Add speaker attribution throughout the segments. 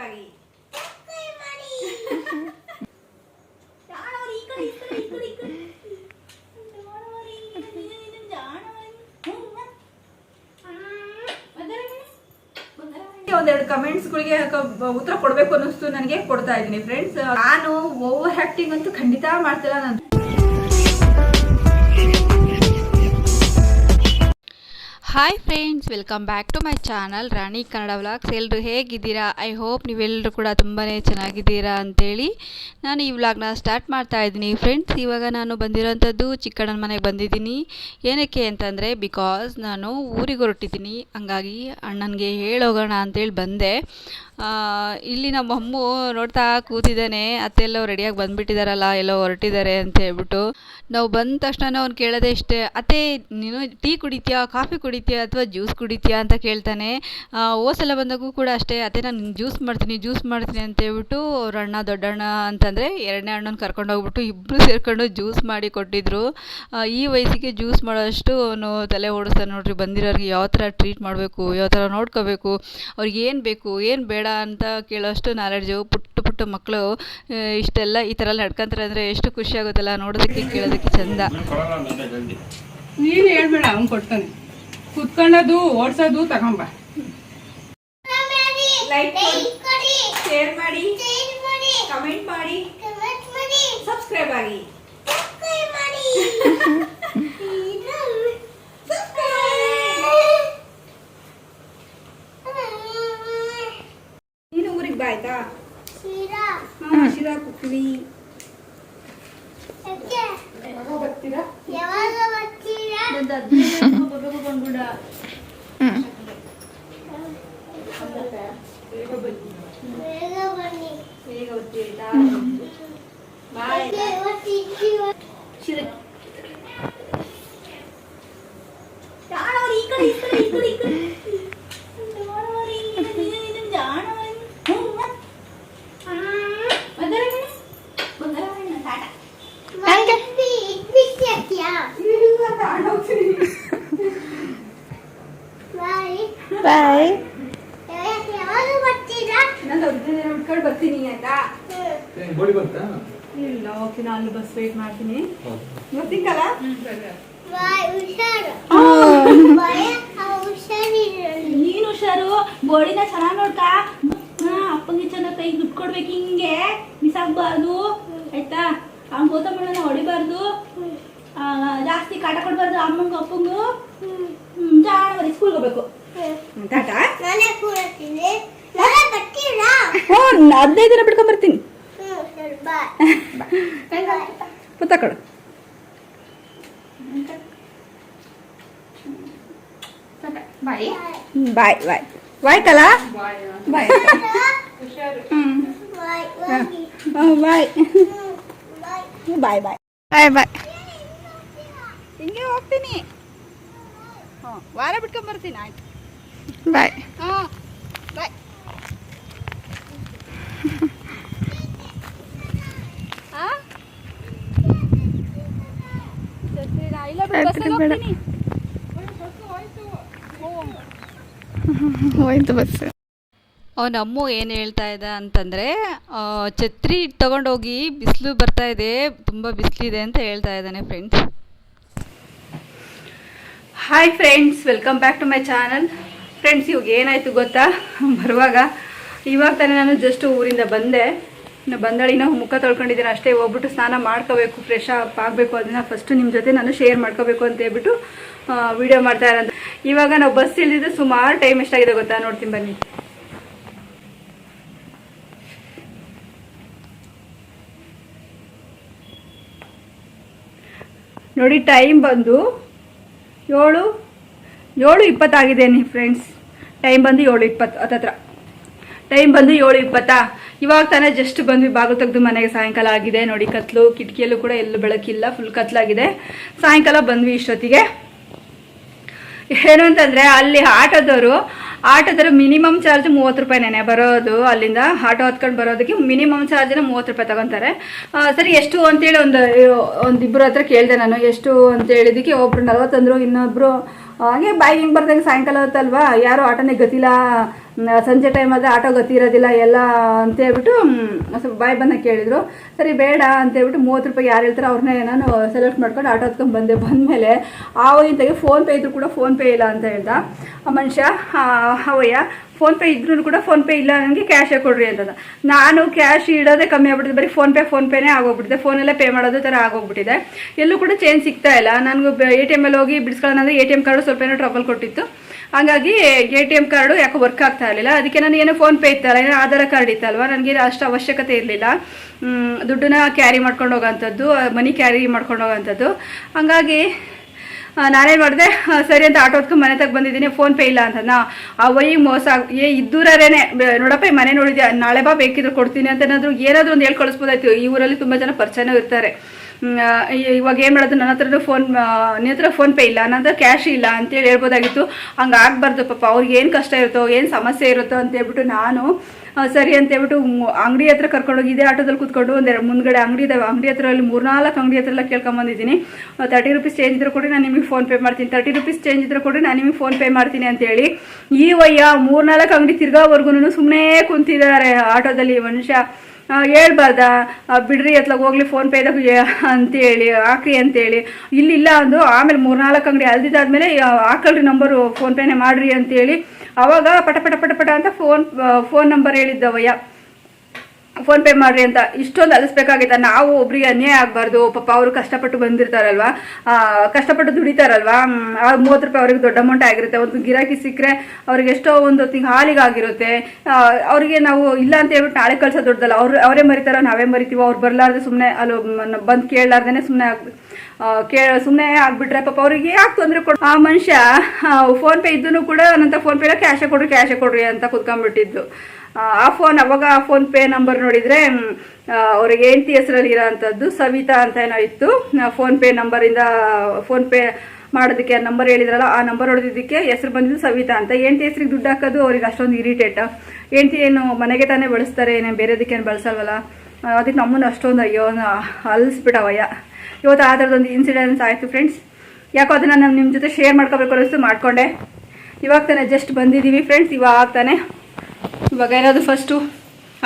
Speaker 1: ಮನೆ? ಒಂದೆರಡು ಕಮೆಂಟ್ಸ್ಗಳಿಗೆ ಉತ್ತರ ಕೊಡಬೇಕು ಅನ್ನಿಸ್ತು ನನಗೆ, ಕೊಡ್ತಾ ಇದ್ದೀನಿ ಫ್ರೆಂಡ್ಸ್ ನಾನು ಓವರ್ ಆಕ್ಟಿಂಗ್ ಅಂತೂ ಖಂಡಿತ ಮಾಡ್ತಿಲ್ಲ ನಾನು
Speaker 2: hi friends welcome back to my channel Rani Kannada vlogs ಎಲ್ಲರೂ ಹೇಗಿದ್ದೀರಾ? ಐ ಹೋಪ್ ನೀವೆಲ್ಲರೂ ಕೂಡ ತುಂಬಾ ಚೆನ್ನಾಗಿದ್ದೀರಾ ಅಂತೇಳಿ ನಾನು ಈ ವ್ಲಾಗ್ನ ಸ್ಟಾರ್ಟ್ ಮಾಡ್ತಾ ಇದ್ದೀನಿ. ಫ್ರೆಂಡ್ಸ್ ಇವಾಗ ನಾನು ಬಂದಿರೋಂಥದ್ದು ಚಿಕ್ಕಣ್ಣನ ಮನೆಗೆ ಬಂದಿದ್ದೀನಿ. ಏನಕ್ಕೆ ಅಂತಂದರೆ ಬಿಕಾಸ್ ನಾನು ಊರಿಗೆ ಹೊರಟಿದ್ದೀನಿ. ಹಂಗಾಗಿ ಅಣ್ಣನಿಗೆ ಹೇಳೋಗೋಣ ಅಂತೇಳಿ ಬಂದೆ. ಇಲ್ಲಿ ನಮ್ಮ ಅಮ್ಮು ನೋಡ್ತಾ ಕೂತಿದ್ದಾನೆ, ಅತ್ತೆ ಎಲ್ಲೋ ರೆಡಿಯಾಗಿ ಬಂದ್ಬಿಟ್ಟಿದಾರಲ್ಲ, ಎಲ್ಲೋ ಹೊರಟಿದ್ದಾರೆ ಅಂತ ಹೇಳ್ಬಿಟ್ಟು. ನಾವು ಬಂದ ತಕ್ಷಣ ಅವ್ನು ಕೇಳೋದೆ ಇಷ್ಟೇ, ಅತ್ತೆ, ನೀನು ಟೀ ಕುಡಿತೀಯಾ, ಕಾಫಿ ಕುಡಿತೀಯಾ ಅಥವಾ ಜ್ಯೂಸ್ ಕುಡಿತೀಯಾ? ಅಂತ ಕೇಳ್ತಾನೆ. ಸಲ ಬಂದಾಗೂ ಕೂಡ ಅಷ್ಟೇ, ಅತ್ತೆ, ನಾನು ಜ್ಯೂಸ್ ಮಾಡ್ತೀನಿ ಜ್ಯೂಸ್ ಮಾಡ್ತೀನಿ ಅಂತ ಹೇಳ್ಬಿಟ್ಟು ಅವ್ರ ಅಣ್ಣ, ದೊಡ್ಡಣ್ಣ ಅಂತಂದರೆ ಎರಡನೇ ಅಣ್ಣನ ಕರ್ಕೊಂಡು ಹೋಗ್ಬಿಟ್ಟು ಇಬ್ಬರು ಸೇರ್ಕೊಂಡು ಜ್ಯೂಸ್ ಮಾಡಿ ಕೊಟ್ಟಿದ್ರು. ಈ ವಯಸ್ಸಿಗೆ ಜ್ಯೂಸ್ ಮಾಡೋಷ್ಟು ಅವನು ತಲೆ ಓಡಿಸ್ತಾನೆ ನೋಡ್ರಿ, ಬಂದಿರೋರಿಗೆ ಯಾವ ಥರ ಟ್ರೀಟ್ ಮಾಡಬೇಕು ಯಾವ ಥರ ನೋಡ್ಕೋಬೇಕು ಅವ್ರಿಗೆ ಏನು ಬೇಕು, ಏನು ಬೇಡ ಅಂತ ಕೇಳೋಷ್ಟು ನಾಲೆಡ್ಜು ಪುಟ್ಟ ಪುಟ್ಟ ಮಕ್ಕಳು ಇಷ್ಟೆಲ್ಲ ಈ ಥರ ಎಲ್ಲ ನಡ್ಕೊಂತಾರೆ ಅಂದರೆ ಎಷ್ಟು ಖುಷಿ ಆಗುತ್ತಲ್ಲ ನೋಡೋದಕ್ಕೆ ಕೇಳೋದಕ್ಕೆ ಚಂದ.
Speaker 3: ನೀನು ಹೇಳ್ಬೇಡ ಅವ್ನು ಕೊಡ್ತಾನೆ. ಕುತ್ಕೊಳ್ಳೋದು ಓಡ್ಸೋದು ತಗೊಂಬ.
Speaker 1: ಲೈಕ್ ಮಾಡಿ ಶೇರ್ ಮಾಡಿ ಕಮೆಂಟ್ ಮಾಡಿ ಸಬ್ಸ್ಕ್ರೈಬ್ ಆಗಿ. ನೀನು ಊರಿಗೆ ಬಾ ಆಯ್ತಾ ಹಾ ಶಿರಾ ಕುಕ್ವಿ
Speaker 3: ಬರ್ತೀರಾ
Speaker 4: ಯಾವಾಗ ಬರ್ತೀರಾ
Speaker 1: ಬರ್ಬೇಕು ಬಂದ್ಬಿಡ
Speaker 4: ಬೇಗ ಬನ್ನಿ
Speaker 1: ಬೇಗ ಬರ್ತೀವಿ ಆಯ್ತಾ ಬಾಯ್ ಶಿರಾ ಜಾಣವರು ಈ ಕಡೆ ಈ ಕಡೆ ಈ ಕಡೆ ಈ ಕಡೆ ಜಾಣವರು ಈ ಕಡೆ, ನೀನು- ನೀನು ಜಾಣವರು. ಹ್ಮ್, ಬಾ. ಆ, ಬಂದರೆ ಮನೆ? ಬಂದರೆ ಮನೆ? ಟಾಟಾ. ಇಲ್ಲ, ತಗೊಂಡೋಗ್ತೀನಿ.
Speaker 4: ಬಾಯ್ ಯಾವಾಗ ಬರ್ತೀರಾ
Speaker 1: ಇನ್ನೊಂದು ಹೊರಗಡೆ ಉಟ್ಕೊಂಡು ಬರ್ತೀನಿ ಆಯ್ತಾ
Speaker 5: ಗೋಡಿ ಬಂತಾ
Speaker 1: ಇಲ್ಲ ಓಕೆ ನಾನು ಅಲ್ಲಿ ಬಸ್ ವೇಟ್ ಮಾಡ್ತೀನಿ ಗೊತ್ತಿಕ್ಕಲ್ಲ
Speaker 4: ಬಾಯ್ ಹುಷಾರು ಬಾಯ್ ಹುಷಾರಿರಲಿ
Speaker 1: ನೀನು ಬೋಡಿನ ಚೆನ್ನಾಗಿ ನೋಡ್ತಾ ಹಾ ಅಪ್ಪಂಗೆ ಚೆನ್ನಾಗಿ ಕೈ ದುಡ್ಡು ಕೊಡ್ಬೇಕು ಹಿಂಗೆ ಬಿಸಾಕ್ಬಾರ್ದು ಆಯ್ತಾ? ಗೌತಮ್ ಅಣ್ಣನ ಹೊಡಿಬಾರ್ದು. ಜಾಸ್ತಿ ಕಾಟ ಕೊಡ್ಬಾರ್ದು ಅಮ್ಮಂಗ ಅಪ್ಪಂಗು. ಬರೀ ಸ್ಕೂಲ್ಗೆ ಹೋಗ್ಬೇಕು. ಹದಿನೈದು ದಿನ ಬಿಡ್ಕೊಂಡ್ ಬರ್ತೀನಿ.
Speaker 4: ಕೊಡು. ಬಾಯ್
Speaker 3: ಬಾಯಿ
Speaker 1: ಬಾಯ್ ಬಾಯ್ ಬಾಯ್ ಕಲಾ ಬಾಯ್
Speaker 3: ಹುಷಾರು
Speaker 4: ಬಾಯ್ ಹೋಗಿ
Speaker 1: ಬಾಯ್
Speaker 4: ಹ್ಮ್ ಬಾಯ್
Speaker 1: ಬಾಯ್ ಬಾಯ್
Speaker 2: ಬಾಯ್ ಬಾಯ್
Speaker 1: ಹಿಂಗೆ ಹೋಗ್ತೀನಿ ಹ್ಞೂ ವಾರ ಬಿಟ್ಕೊಂಡ್ ಬರ್ತೀನಿ ಆಯ್ತು
Speaker 2: ಬಾಯ್
Speaker 1: ಹಾಂ ಬಾಯ್ ಇಲ್ಲ ಬಿಡು,
Speaker 2: ಹೋಯ್ತು ಬಸ್. ಅವನ ಅಮ್ಮ ಏನು ಹೇಳ್ತಾ ಇದ್ದ ಅಂತಂದರೆ ಛತ್ರಿ ತಗೊಂಡೋಗಿ ಬಿಸಿಲು ಬರ್ತಾ ಇದೆ ತುಂಬ ಬಿಸಿಲಿದೆ ಅಂತ ಹೇಳ್ತಾ ಇದ್ದಾನೆ friends
Speaker 1: hi friends welcome back to my channel friends ಇವಾಗ ಏನಾಯಿತು ಗೊತ್ತಾ? ಬರುವಾಗ ಇವಾಗ ತಾನೇ ನಾನು ಜಸ್ಟ್ ಊರಿಂದ ಬಂದೆ. ಇನ್ನು ಬಂದಳಿನ ಮುಖ ತೊಳ್ಕೊಂಡಿದ್ದೀನಿ ಅಷ್ಟೇ, ಹೋಗ್ಬಿಟ್ಟು ಸ್ನಾನ ಮಾಡ್ಕೋಬೇಕು ಫ್ರೆಶ್ ಅಪ್ ಆಗಬೇಕು ಅದನ್ನ ಫಸ್ಟು ನಿಮ್ಮ ಜೊತೆ ನಾನು ಶೇರ್ ಮಾಡ್ಕೋಬೇಕು ಅಂತ ಹೇಳ್ಬಿಟ್ಟು ವಿಡಿಯೋ ಮಾಡ್ತಾ ಇರೋದು. ಇವಾಗ ನಾವು ಬಸ್ ಇಳಿದ್ರೆ ಸುಮಾರು ಟೈಮ್ ಎಷ್ಟಾಗಿದೆ ಗೊತ್ತಾ? ನೋಡ್ತೀನಿ ಬನ್ನಿ. ನೋಡಿ ಟೈಮ್ ಬಂದು ಏಳು ಏಳು ಇಪ್ಪತ್ತಾಗಿದೆ ನೀ ಫ್ರೆಂಡ್ಸ್ ಟೈಮ್ ಬಂದು ಏಳು ಇಪ್ಪತ್ತು, ಹತ್ತತ್ರ. ಟೈಮ್ ಬಂದು ಏಳು ಇಪ್ಪತ್ತಾ? ಇವಾಗ ತಾನೇ ಜಸ್ಟ್ ಬಂದ್ವಿ ಬಾಗಿಲು ತೆಗೆದು ಮನೆಗೆ ಸಾಯಂಕಾಲ ಆಗಿದೆ. ನೋಡಿ ಕತ್ಲು, ಕಿಟಕಿಯಲ್ಲೂ ಕೂಡ ಎಲ್ಲೂ ಬೆಳಕಿಲ್ಲ ಫುಲ್ ಕತ್ಲಾಗಿದೆ. ಸಾಯಂಕಾಲ ಬಂದ್ವಿ ಇಷ್ಟೊತ್ತಿಗೆ. ಏನು ಅಂತಂದರೆ, ಅಲ್ಲಿ ಆಟೋದವರು ಆಟೋದವರು ಮಿನಿಮಮ್ ಚಾರ್ಜ್ ಮೂವತ್ತು ರೂಪಾಯಿ ನೆನೆ ಬರೋದು. ಅಲ್ಲಿಂದ ಆಟೋ ಹತ್ಕೊಂಡು ಬರೋದಕ್ಕೆ ಮಿನಿಮಮ್ ಚಾರ್ಜ್ನ ಮೂವತ್ತು ರೂಪಾಯಿ ತಗೊತಾರೆ. ಸರಿ, ಎಷ್ಟು ಅಂತೇಳಿ ಒಂದು ಒಂದು ಹತ್ರ ಕೇಳಿದೆ ನಾನು. ಎಷ್ಟು ಅಂತ ಹೇಳಿದಕ್ಕೆ ಒಬ್ರು ನಲ್ವತ್ತಂದ್ರು, ಇನ್ನೊಬ್ರು, ಹಾಗೆ ಬಾಯಿಗೆ ಹಿಂಗೆ ಬರ್ದಂಗೆ ಸಾಯಂಕಾಲ ಹೊತ್ತಲ್ವಾ? ಯಾರು ಆಟೋನೇ ಗತಿಲ್ಲ ಸಂಜೆ ಟೈಮ್ ಆದರೆ ಆಟೋ ಗೊತ್ತಿರೋದಿಲ್ಲ ಎಲ್ಲ ಅಂತ ಸ್ವಲ್ಪ ಬಾಯ್ ಬಂದ ಕೇಳಿದರು. ಸರಿ, ಬೇಡ ಅಂತೇಳ್ಬಿಟ್ಟು ಮೂವತ್ತು ರೂಪಾಯಿ ಯಾರು ಹೇಳ್ತಾರೆ ಅವ್ರನ್ನೇ ನಾನು ಸೆಲೆಕ್ಟ್ ಮಾಡ್ಕೊಂಡು ಆಟೋ ಹತ್ಕೊಂಡು ಬಂದೆ. ಬಂದಮೇಲೆ ಫೋನ್ ಪೇ ಇದ್ರು ಕೂಡ ಫೋನ್ಪೇ ಇಲ್ಲ ಅಂತ ಹೇಳ್ದ. ಆ ಮನುಷ್ಯ ಅವಯ್ಯ ಫೋನ್ಪೇ ಇದ್ರೂ ಕೂಡ ಫೋನ್ಪೇ ಇಲ್ಲ ನನಗೆ ಕ್ಯಾಶೇ ಕೊಡ್ರಿ ಅಂತಂದ ನಾನು ಕ್ಯಾಶ್ ಇಡೋದೇ ಕಮ್ಮಿ ಆಗ್ಬಿಟ್ಟಿದೆ. ಬರೀ ಫೋನ್ಪೇ ಫೋನ್ಪೇನೇ ಆಗೋಗ್ಬಿಟ್ಟಿದೆ. ಫೋನಲ್ಲೇ ಪೇ ಮಾಡೋದು ಥರ ಆಗೋಗ್ಬಿಟ್ಟಿದೆ. ಎಲ್ಲೂ ಕೂಡ ಚೇಂಜ್ ಸಿಗ್ತಾ ಇಲ್ಲ. ನನಗೂ ಎ ಟಿ ಎಮ್ಮಲ್ಲಿ ಹೋಗಿ ಬಿಡಿಸ್ಕೊಳ್ಳೋಣ ಎ ಟಿ ಎಂ ಕಾರ್ಡು ಸ್ವಲ್ಪ ಏನೋ ಟ್ರಬಲ್ ಕೊಟ್ಟಿತ್ತು. ಹಾಗಾಗಿ ಎ ಟಿ ಎಂ ಕಾರ್ಡು ಯಾಕೋ ವರ್ಕ್ ಆಗ್ತಾ ಇರಲಿಲ್ಲ. ಅದಕ್ಕೆ ನಾನು ಏನೋ ಫೋನ್ ಪೇ ಇತ್ತಲ್ಲ, ಏನೋ ಆಧಾರ್ ಕಾರ್ಡ್ ಇತ್ತಲ್ವ? ನನಗೆ ಅಷ್ಟು ಅವಶ್ಯಕತೆ ಇರಲಿಲ್ಲ. ದುಡ್ಡನ್ನ ಕ್ಯಾರಿ ಮಾಡ್ಕೊಂಡು ಹೋಗೋಂಥದ್ದು, ಮನಿ ಕ್ಯಾರಿ ಮಾಡ್ಕೊಂಡು ಹೋಗೋಂಥದ್ದು. ಹಂಗಾಗಿ ನಾನೇನು ಮಾಡಿದೆ? ಸರಿ ಅಂತ ಆಟೋ ಹೊತ್ಕೊಂಡು ಮನೆ ತಗ ಬಂದಿದ್ದೀನಿ ಫೋನ್ ಪೇ ಇಲ್ಲ ಅಂತ ನಾ ಆ ವೈ ಮೋಸ ಏ ಇದ್ದೂರೇನೆ ನೋಡಪ್ಪ, ಈ ಮನೆ ನೋಡಿದ್ಯಾ? ನಾಳೆ ಬಾ, ಬೇಕಿದ್ರೆ ಕೊಡ್ತೀನಿ ಅಂತ ಏನಾದರೂ ಏನಾದರೂ ಒಂದು ಹೇಳಿ ಕಳಿಸ್ಬೋದಾಯ್ತು ಈ ಊರಲ್ಲಿ ತುಂಬ ಜನ ಪರಿಚಯನೂ ಇರ್ತಾರೆ. ಇವಾಗ ಏನು ಮಾಡೋದು ನನ್ನ ಹತ್ರ ಫೋನ್ ನಿನ್ನ ಹತ್ರ ಫೋನ್ ಪೇ ಇಲ್ಲ. ನನ್ನ ಹತ್ರ ಕ್ಯಾಶ್ ಇಲ್ಲ ಅಂತೇಳಿ ಹೇಳ್ಬೋದಾಗಿತ್ತು. ಹಂಗೆ ಆಗಬಾರ್ದು ಪಾಪ. ಅವ್ರಿಗೆ ಏನು ಕಷ್ಟ ಇರುತ್ತೋ, ಏನು ಸಮಸ್ಯೆ ಇರುತ್ತೋ ಅಂತ ಹೇಳ್ಬಿಟ್ಟು ನಾನು ಸರಿ ಅಂತ ಹೇಳ್ಬಿಟ್ಟು ಅಂಗಡಿ ಹತ್ರ ಕರ್ಕೊಂಡೋಗಿ ಇದೇ ಆಟೋದಲ್ಲಿ ಕೂತ್ಕೊಂಡು ಒಂದೆರಡು ಮುಂದ್ಗಡೆ ಅಂಗಡಿ ಇದಾವೆ. ಅಂಗಡಿ ಹತ್ರ ಅಲ್ಲಿ ಮೂರ್ನಾಲ್ಕು ಅಂಗಡಿ ಹತ್ರ ಎಲ್ಲ ಕೇಳ್ಕೊಂಬಂದಿದ್ದೀನಿ ತರ್ಟಿ ರುಪೀಸ್ ಚೇಂಜ್ ಇದ್ರೆ ಕೊಡಿ ನಾನು ನಿಮಗೆ ಫೋನ್ ಪೇ ಮಾಡ್ತೀನಿ. ತರ್ಟಿ ರುಪೀಸ್ ಚೇಂಜ್ ಇದ್ರೆ ಕೊಡಿ ನಾನು ನಿಮಗೆ ಫೋನ್ ಪೇ ಮಾಡ್ತೀನಿ ಅಂತೇಳಿ ಈ ವಯ್ಯ ಮೂರ್ನಾಲ್ಕು ಅಂಗಡಿ ತಿರ್ಗಾವರೆಗೂ ಸುಮ್ಮನೆ ಕುಂತಿದ್ದಾರೆ ಆಟೋದಲ್ಲಿ ಮನುಷ್ಯ. ಹೇಳ್ಬಾರ್ದ? ಬಿಡ್ರಿ, ಎತ್ಲಾಗ ಹೋಗ್ಲಿ ಫೋನ್ ಪೇ ಅಂತೇಳಿ, ಹಾಕ್ರಿ ಅಂತೇಳಿ. ಇಲ್ಲಿಲ್ಲ ಅಂದು ಆಮೇಲೆ ಮೂರ್ನಾಲ್ಕು ಅಂಗಡಿ ಅಲ್ದಿದ್ದಾದ್ಮೇಲೆ ಹಾಕಲ್ರಿ ನಂಬರು ಫೋನ್ ಪೇನೆ ಮಾಡ್ರಿ ಅಂತೇಳಿ. ಅವಾಗ ಪಟ ಪಟ ಪಟ ಪಟ ಅಂತ ಫೋನ್ ಫೋನ್ ನಂಬರ್ ಹೇಳಿದ್ದವಯ್ಯ. ಫೋನ್ ಪೇ ಮಾಡ್ರಿ ಅಂತ ಇಷ್ಟೊಂದು ಅಲಿಸ್ಬೇಕಾಗಿತ್ತ ನಾವು ಒಬ್ರಿಗೆ ಅನ್ಯಾಯ ಆಗಬಾರ್ದು. ಪಾಪ ಅವರು ಕಷ್ಟಪಟ್ಟು ಬಂದಿರ್ತಾರಲ್ವಾ? ಕಷ್ಟಪಟ್ಟು ದುಡಿತಾರಲ್ವಾ? ಆ ಮೂವತ್ತು ರೂಪಾಯಿ ಅವ್ರಿಗೆ ದೊಡ್ಡ ಅಮೌಂಟ್ ಆಗಿರುತ್ತೆ. ಒಂದು ಗಿರಾಕಿ ಸಿಕ್ಕರೆ ಅವ್ರಿಗೆ ಎಷ್ಟೋ ಒಂದು ತಿಂಗ್ ಹಾಲಿಗಾಗಿರುತ್ತೆ. ಅವರಿಗೆ ನಾವು ಇಲ್ಲ ಅಂತ ಹೇಳ್ಬಿಟ್ಟು ನಾಳೆ ಕಳ್ಸೋ ದೊಡ್ಡದಲ್ಲ. ಅವ್ರು, ಅವರೇ ಮರಿತಾರ ನಾವೇ ಮರಿತೀವೋ? ಅವ್ರು ಬರಲಾರ್ದೆ ಸುಮ್ಮನೆ ಅಲ್ಲಿ ಬಂದು ಕೇಳಲಾರ್ದೇನೆ ಸುಮ್ಮನೆ ಕೇ ಸುಮ್ಮನೆ ಆಗ್ಬಿಟ್ರೆ ಪಾಪ ಅವ್ರಿಗೆ ಯಾಕೆ ತೊಂದರೆ ಕೊಡ್, ಆ ಮನುಷ್ಯ ಫೋನ್ ಪೇ ಇದ್ದೂ ಕೂಡ ನಂತರ ಫೋನ್ ಪೇ ಇಲ್ಲ ಕ್ಯಾಶೇ ಕೊಡ್ರಿ ಕ್ಯಾಶೇ ಕೊಡ್ರಿ ಅಂತ ಕುತ್ಕೊಂಡ್ಬಿಟ್ಟಿದ್ದು. ಆ, ಆ ಫೋನ್ ಅವಾಗ ಆ ಫೋನ್ ಪೇ ನಂಬರ್ ನೋಡಿದ್ರೆ ಆ, ಅವ್ರಿಗೆ ಹೆಂಡತಿ ಹೆಸರಲ್ಲಿ ಇರೋಂಥದ್ದು ಸವಿತಾ ಅಂತ ಏನೋ ಇತ್ತು. ಫೋನ್ ಪೇ ನಂಬರಿಂದ ಫೋನ್ ಪೇ ಮಾಡೋದಕ್ಕೆ ನಂಬರ್ ಹೇಳಿದ್ರಲ್ಲ ಆ ನಂಬರ್ ಹೊಡೆದಿದ್ದಕ್ಕೆ ಹೆಸರು ಬಂದಿದ್ದು ಸವಿತಾ ಅಂತ. ಹೆಂಡತಿ ಹೆಸರಿಗೆ ದುಡ್ಡು ಹಾಕೋದು ಅವ್ರಿಗೆ ಅಷ್ಟೊಂದು ಇರಿಟೇಟ್ ಹೆಂಡತಿ ಏನು ಮನೆಗೆ ತಾನೇ ಬಳಸ್ತಾರೆ ಏನೇ ಬೇರೆದಕ್ಕೇನು ಬಳಸಲ್ವಲ್ಲ ಅದಕ್ಕೆ ನಮ್ಮನ್ನು ಅಷ್ಟೊಂದು ಅಯ್ಯೋ ಅಲ್ಸ್ಬಿಟ್ಟವಯ್ಯ ಇವತ್ತು ಆ ಥರದೊಂದು ಇನ್ಸಿಡೆನ್ಸ್ ಆಯಿತು ಫ್ರೆಂಡ್ಸ್ ಯಾಕೋ ಅದನ್ನು ನಾನು ನಿಮ್ಮ ಜೊತೆ ಶೇರ್ ಮಾಡ್ಕೋಬೇಕು ಅನ್ನಿಸ್ತು ಮಾಡಿಕೊಂಡೆ. ಇವಾಗ ತಾನೇ ಜಸ್ಟ್ ಬಂದಿದ್ದೀವಿ ಫ್ರೆಂಡ್ಸ್ ಇವಾಗ ತಾನೇ. ಇವಾಗ ಏನಾದರೂ ಫಸ್ಟು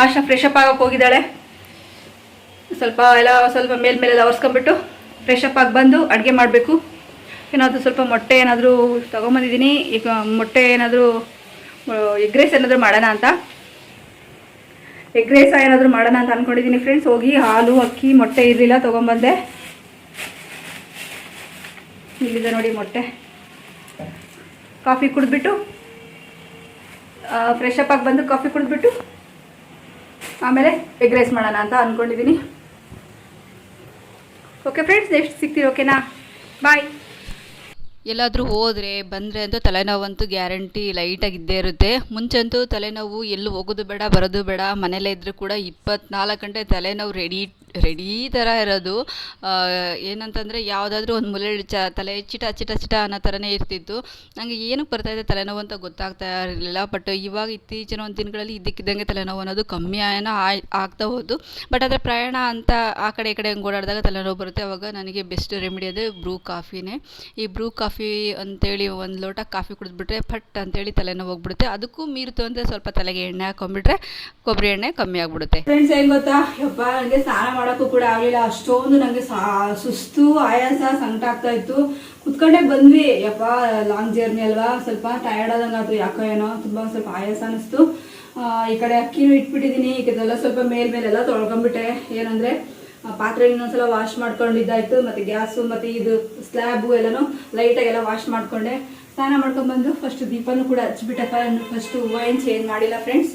Speaker 1: ಆಶಾ ಫ್ರೆಶ್ ಅಪ್ ಆಗೋಕೆ ಹೋಗಿದ್ದಾಳೆ. ಸ್ವಲ್ಪ ಎಲ್ಲ ಸ್ವಲ್ಪ ಮೇಲ್ ಮೇಲೆಲ್ಲ ಒರೆಸ್ಕೊಂಬಿಟ್ಟು ಫ್ರೆಶ್ ಅಪ್ ಆಗಿ ಬಂದು ಅಡುಗೆ ಮಾಡಬೇಕು. ಏನಾದರೂ ಸ್ವಲ್ಪ ಮೊಟ್ಟೆ ಏನಾದರೂ ತೊಗೊಂಬಂದಿದ್ದೀನಿ. ಈಗ ಮೊಟ್ಟೆ ಏನಾದರೂ ಎಗ್ ರೈಸ್ ಏನಾದರೂ ಮಾಡೋಣ ಅಂತ. ಎಗ್ ರೈಸ ಏನಾದರೂ ಮಾಡೋಣ ಅಂತ ಅಂದ್ಕೊಂಡಿದ್ದೀನಿ ಫ್ರೆಂಡ್ಸ್ ಹೋಗಿ ಹಾಲು, ಅಕ್ಕಿ, ಮೊಟ್ಟೆ ಇರಲಿಲ್ಲ ತೊಗೊಂಬಂದೆ. ಇಲ್ಲಿದೆ ನೋಡಿ ಮೊಟ್ಟೆ. ಕಾಫಿ ಕುಡಿದ್ಬಿಟ್ಟು ಫ್ರೆಶ್ ಅಪ್ ಆಗಿ ಬಂದು ಕಾಫಿ ಕುಡಿದ್ಬಿಟ್ಟು ಆಮೇಲೆ ಎಗ್ ರೈಸ್ ಮಾಡೋಣ ಅಂತ ಅಂದ್ಕೊಂಡಿದ್ದೀನಿ ಓಕೆ ಫ್ರೆಂಡ್ಸ್ ನೆಕ್ಸ್ಟ್ ಸಿಗ್ತೀರಿ ಓಕೆನಾ ಬಾಯ್
Speaker 2: ಎಲ್ಲಾದರೂ ಹೋದರೆ, ಬಂದರೆ ಅಂತೂ ತಲೆನೋವಂತೂ ಗ್ಯಾರಂಟಿ ಲೈಟಾಗಿ ಇದ್ದೇ ಇರುತ್ತೆ. ಮುಂಚಂತೂ ತಲೆನೋವು ಎಲ್ಲೂ ಹೋಗೋದು ಬೇಡ, ಬರೋದು ಬೇಡ. ಮನೇಲೇ ಇದ್ದರೂ ಕೂಡ ಇಪ್ಪತ್ನಾಲ್ಕು ಗಂಟೆ ತಲೆನೋವು ರೆಡಿ ರೆಡೀ ಥರ ಇರೋದು. ಏನಂತಂದರೆ ಯಾವುದಾದ್ರೂ ಒಂದು ಮುಲೆ ಚ ತಲೆ ಚಿಟ ಚಿಟ ಚಿಟ ಅನ್ನೋ ಥರನೇ ಇರ್ತಿತ್ತು. ನನಗೆ ಏನಕ್ಕೆ ಬರ್ತಾಯಿದೆ ತಲೆನೋವು ಅಂತ ಗೊತ್ತಾಗ್ತಾ ಇರಲಿಲ್ಲ, ಬಟ್ ಇವಾಗ ಇತ್ತೀಚಿನ ಒಂದು ದಿನಗಳಲ್ಲಿ ಇದ್ದಕ್ಕಿದ್ದಂಗೆ ತಲೆನೋವು ಅನ್ನೋದು ಕಮ್ಮಿ ಏನೋ ಆಯ್, ಆಗ್ತಾ ಹೋದು. ಬಟ್ ಆದರೆ ಪ್ರಯಾಣ ಅಂತ ಆ ಕಡೆ ಈ ಕಡೆ ಹಂಗೆ ಓಡಾಡಿದಾಗ ತಲೆನೋವು ಬರುತ್ತೆ. ಅವಾಗ ನನಗೆ ಬೆಸ್ಟ್ ರೆಮಿಡಿ ಅದೇ ಬ್ರೂ ಕಾಫಿನೇ. ಈ ಬ್ರೂ ಕಾಫಿ ಅಂತೇಳಿ ಒಂದು ಲೋಟ ಕಾಫಿ ಕುಡಿದ್ಬಿಟ್ರೆ ಫಟ್ ಅಂತೇಳಿ ತಲೆನೋವು ಹೋಗ್ಬಿಡುತ್ತೆ. ಅದಕ್ಕೂ ಮೀರಿತು ಅಂದರೆ ಸ್ವಲ್ಪ ತಲೆಗೆ ಎಣ್ಣೆ ಹಾಕೊಂಡ್ಬಿಟ್ರೆ ಕೊಬ್ಬರಿ ಎಣ್ಣೆ ಕಮ್ಮಿ ಆಗಿಬಿಡುತ್ತೆ.
Speaker 1: ಫ್ರೆಂಡ್ಸ್ ಏನು ಗೊತ್ತಾ? ಯಪ್ಪ ನನಗೆ ಸ್ನಾನ ಮಾಡೋಕ್ಕೂ ಕೂಡ ಆಗಲಿಲ್ಲ. ಅಷ್ಟೊಂದು ನನಗೆ ಸುಸ್ತು, ಆಯಾಸ, ಸಂಕಟ ಆಗ್ತಾ ಇತ್ತು. ಕುತ್ಕೊಂಡೇ ಬಂದ್ವಿ. ಯಪ್ಪ ಲಾಂಗ್ ಜರ್ನಿ ಅಲ್ವಾ? ಸ್ವಲ್ಪ ಟಯರ್ಡ್ ಆದಂಗೆ ಆಯ್ತು ಯಾಕೋ ಏನೋ ತುಂಬ ಸ್ವಲ್ಪ ಆಯಾಸ ಅನಿಸ್ತು. ಈ ಕಡೆ ಅಕ್ಕಿನೂ ಇಟ್ಬಿಟ್ಟಿದ್ದೀನಿ ಈ ಕಡೆಲ್ಲ ಸ್ವಲ್ಪ ಮೇಲ್ ಮೇಲೆಲ್ಲ ತೊಳ್ಕೊಂಡ್ಬಿಟ್ಟೆ. ಏನಂದ್ರೆ ಪಾತ್ರೆ ಇನ್ನೊಂದ್ಸಲ ವಾಶ್ ಮಾಡ್ಕೊಂಡಿದ್ದಾಯ್ತು. ಮತ್ತೆ ಗ್ಯಾಸು, ಮತ್ತೆ ಇದು ಸ್ಲ್ಯಾಬು ಎಲ್ಲನೂ ಲೈಟಾಗಿ ಎಲ್ಲ ವಾಶ್ ಮಾಡ್ಕೊಂಡೆ. ಸ್ನಾನ ಮಾಡ್ಕೊಂಡ್ಬಂದು ಫಸ್ಟ್ ದೀಪನೂ ಕೂಡ ಹಚ್ಬಿಟ್ಟಪ್ಪ ಫಸ್ಟ್ ಹೂವು ಏನು ಚೇಂಜ್ ಮಾಡಿಲ್ಲ ಫ್ರೆಂಡ್ಸ್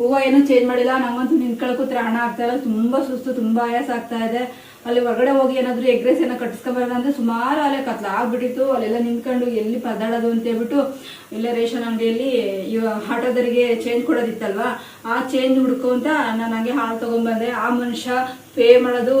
Speaker 1: ಹೂವು ಏನು ಚೇಂಜ್ ಮಾಡಿಲ್ಲ. ನಮ್ಮಂತೂ ನಿಂತ್ಕೊಳ್ಳೋಕೂತ್ರ ಹಣ ಆಗ್ತಾ ಇಲ್ಲ. ತುಂಬ ಸುಸ್ತು, ತುಂಬ ಆಯಾಸ ಆಗ್ತಾ ಇದೆ. ಅಲ್ಲಿ ಹೊರಗಡೆ ಹೋಗಿ ಏನಾದ್ರೂ ಎಗ್ ರೈಸ್ ಏನೋ ಕಟ್ಸ್ಕೊಬಾರ್ದು ಅಂದ್ರೆ ಸುಮಾರು ಅಲ್ಲೇ ಕತ್ಲ ಆಗ್ಬಿಟ್ಟಿತ್ತು. ಅಲ್ಲೆಲ್ಲ ನಿಂತ್ಕೊಂಡು ಎಲ್ಲಿ ಪದಾಡೋದು ಅಂತ ಹೇಳ್ಬಿಟ್ಟು ಇಲ್ಲ ರೇಷನ್ ಅಂಗಡಿಯಲ್ಲಿ ಆಟೋದರಿಗೆ ಚೇಂಜ್ ಕೊಡೋದಿತ್ತಲ್ವಾ? ಆ ಚೇಂಜ್ ಹುಡ್ಕೊಂತ ನಾನು ಹಂಗೆ ಹಾಲು ತಗೊಂಡ್ಬಂದೆ ಆ ಮನುಷ್ಯ ಪೇ ಮಾಡೋದು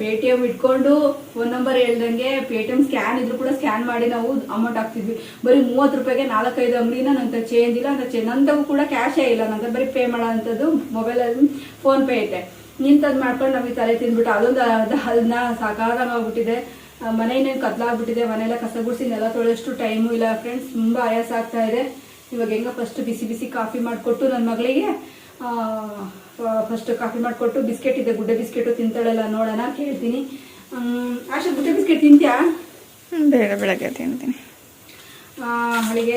Speaker 1: ಪೇ ಟಿ ಎಂ ಇಟ್ಕೊಂಡು ಫೋನ್ ನಂಬರ್ ಹೇಳ್ದಂಗೆ ಪೇ ಟಿ ಎಂ ಸ್ಕ್ಯಾನ್ ಇದ್ರು ಕೂಡ ಸ್ಕ್ಯಾನ್ ಮಾಡಿ ನಾವು ಅಮೌಂಟ್ ಹಾಕ್ತಿದ್ವಿ. ಬರೀ ಮೂವತ್ತು ರೂಪಾಯಿಗೆ ನಾಲ್ಕೈದು ಅಂಗಡಿನ ನಂತರ ಚೇಂಜ್ ಇಲ್ಲ. ಅಂತ ಚೇಂಜ್ ಕೂಡ ಕ್ಯಾಶೇ ಇಲ್ಲ. ನಂತರ ಬರೀ ಪೇ ಮಾಡೋ ಅಂಥದ್ದು ಮೊಬೈಲಲ್ಲಿ ಫೋನ್ ಪೇ ಐತೆ. ನಿಂತದ್ದು ಮಾಡ್ಕೊಂಡು ನಮಗೆ ತಲೆ ತಿಂದ್ಬಿಟ್ಟು ಅದೊಂದು ಅದನ್ನ ಸಾಕಾದಂಗೆ ಆಗ್ಬಿಟ್ಟಿದೆ
Speaker 2: ಮನೆ ಇನ್ನೇನು ಕತ್ಲಾಗ್ಬಿಟ್ಟಿದೆ, ಮನೆಯೆಲ್ಲ ಕಸ ಗುಡಿಸಿ ನೆಲ ತೊಳೆಷ್ಟು ಟೈಮು ಇಲ್ಲ ಫ್ರೆಂಡ್ಸ್ ತುಂಬ ಆಯಾಸ ಆಗ್ತಾ ಇದೆ. ಇವಾಗ ಹೆಂಗ ಫಸ್ಟ್ ಬಿಸಿ ಬಿಸಿ ಕಾಫಿ ಮಾಡಿಕೊಟ್ಟು ನನ್ನ ಮಗಳಿಗೆ ಫಸ್ಟ್ ಕಾಫಿ ಮಾಡಿಕೊಟ್ಟು ಬಿಸ್ಕೆಟ್ ಇದೆ, ಗುಡ್ಡೆ ಬಿಸ್ಕೆಟು ತಿಂತಾಳೆಲ್ಲ ನೋಡೋಣ ಕೇಳ್ತೀನಿ ಆಶಾ, ಗುಡ್ಡೆ ಬಿಸ್ಕೆಟ್ ತಿಂತ್ಯಾ?
Speaker 6: ಬೇಗ ಬೆಳಗ್ಗೆ ತಿಂತೀನಿ.
Speaker 2: ಅವಳಿಗೆ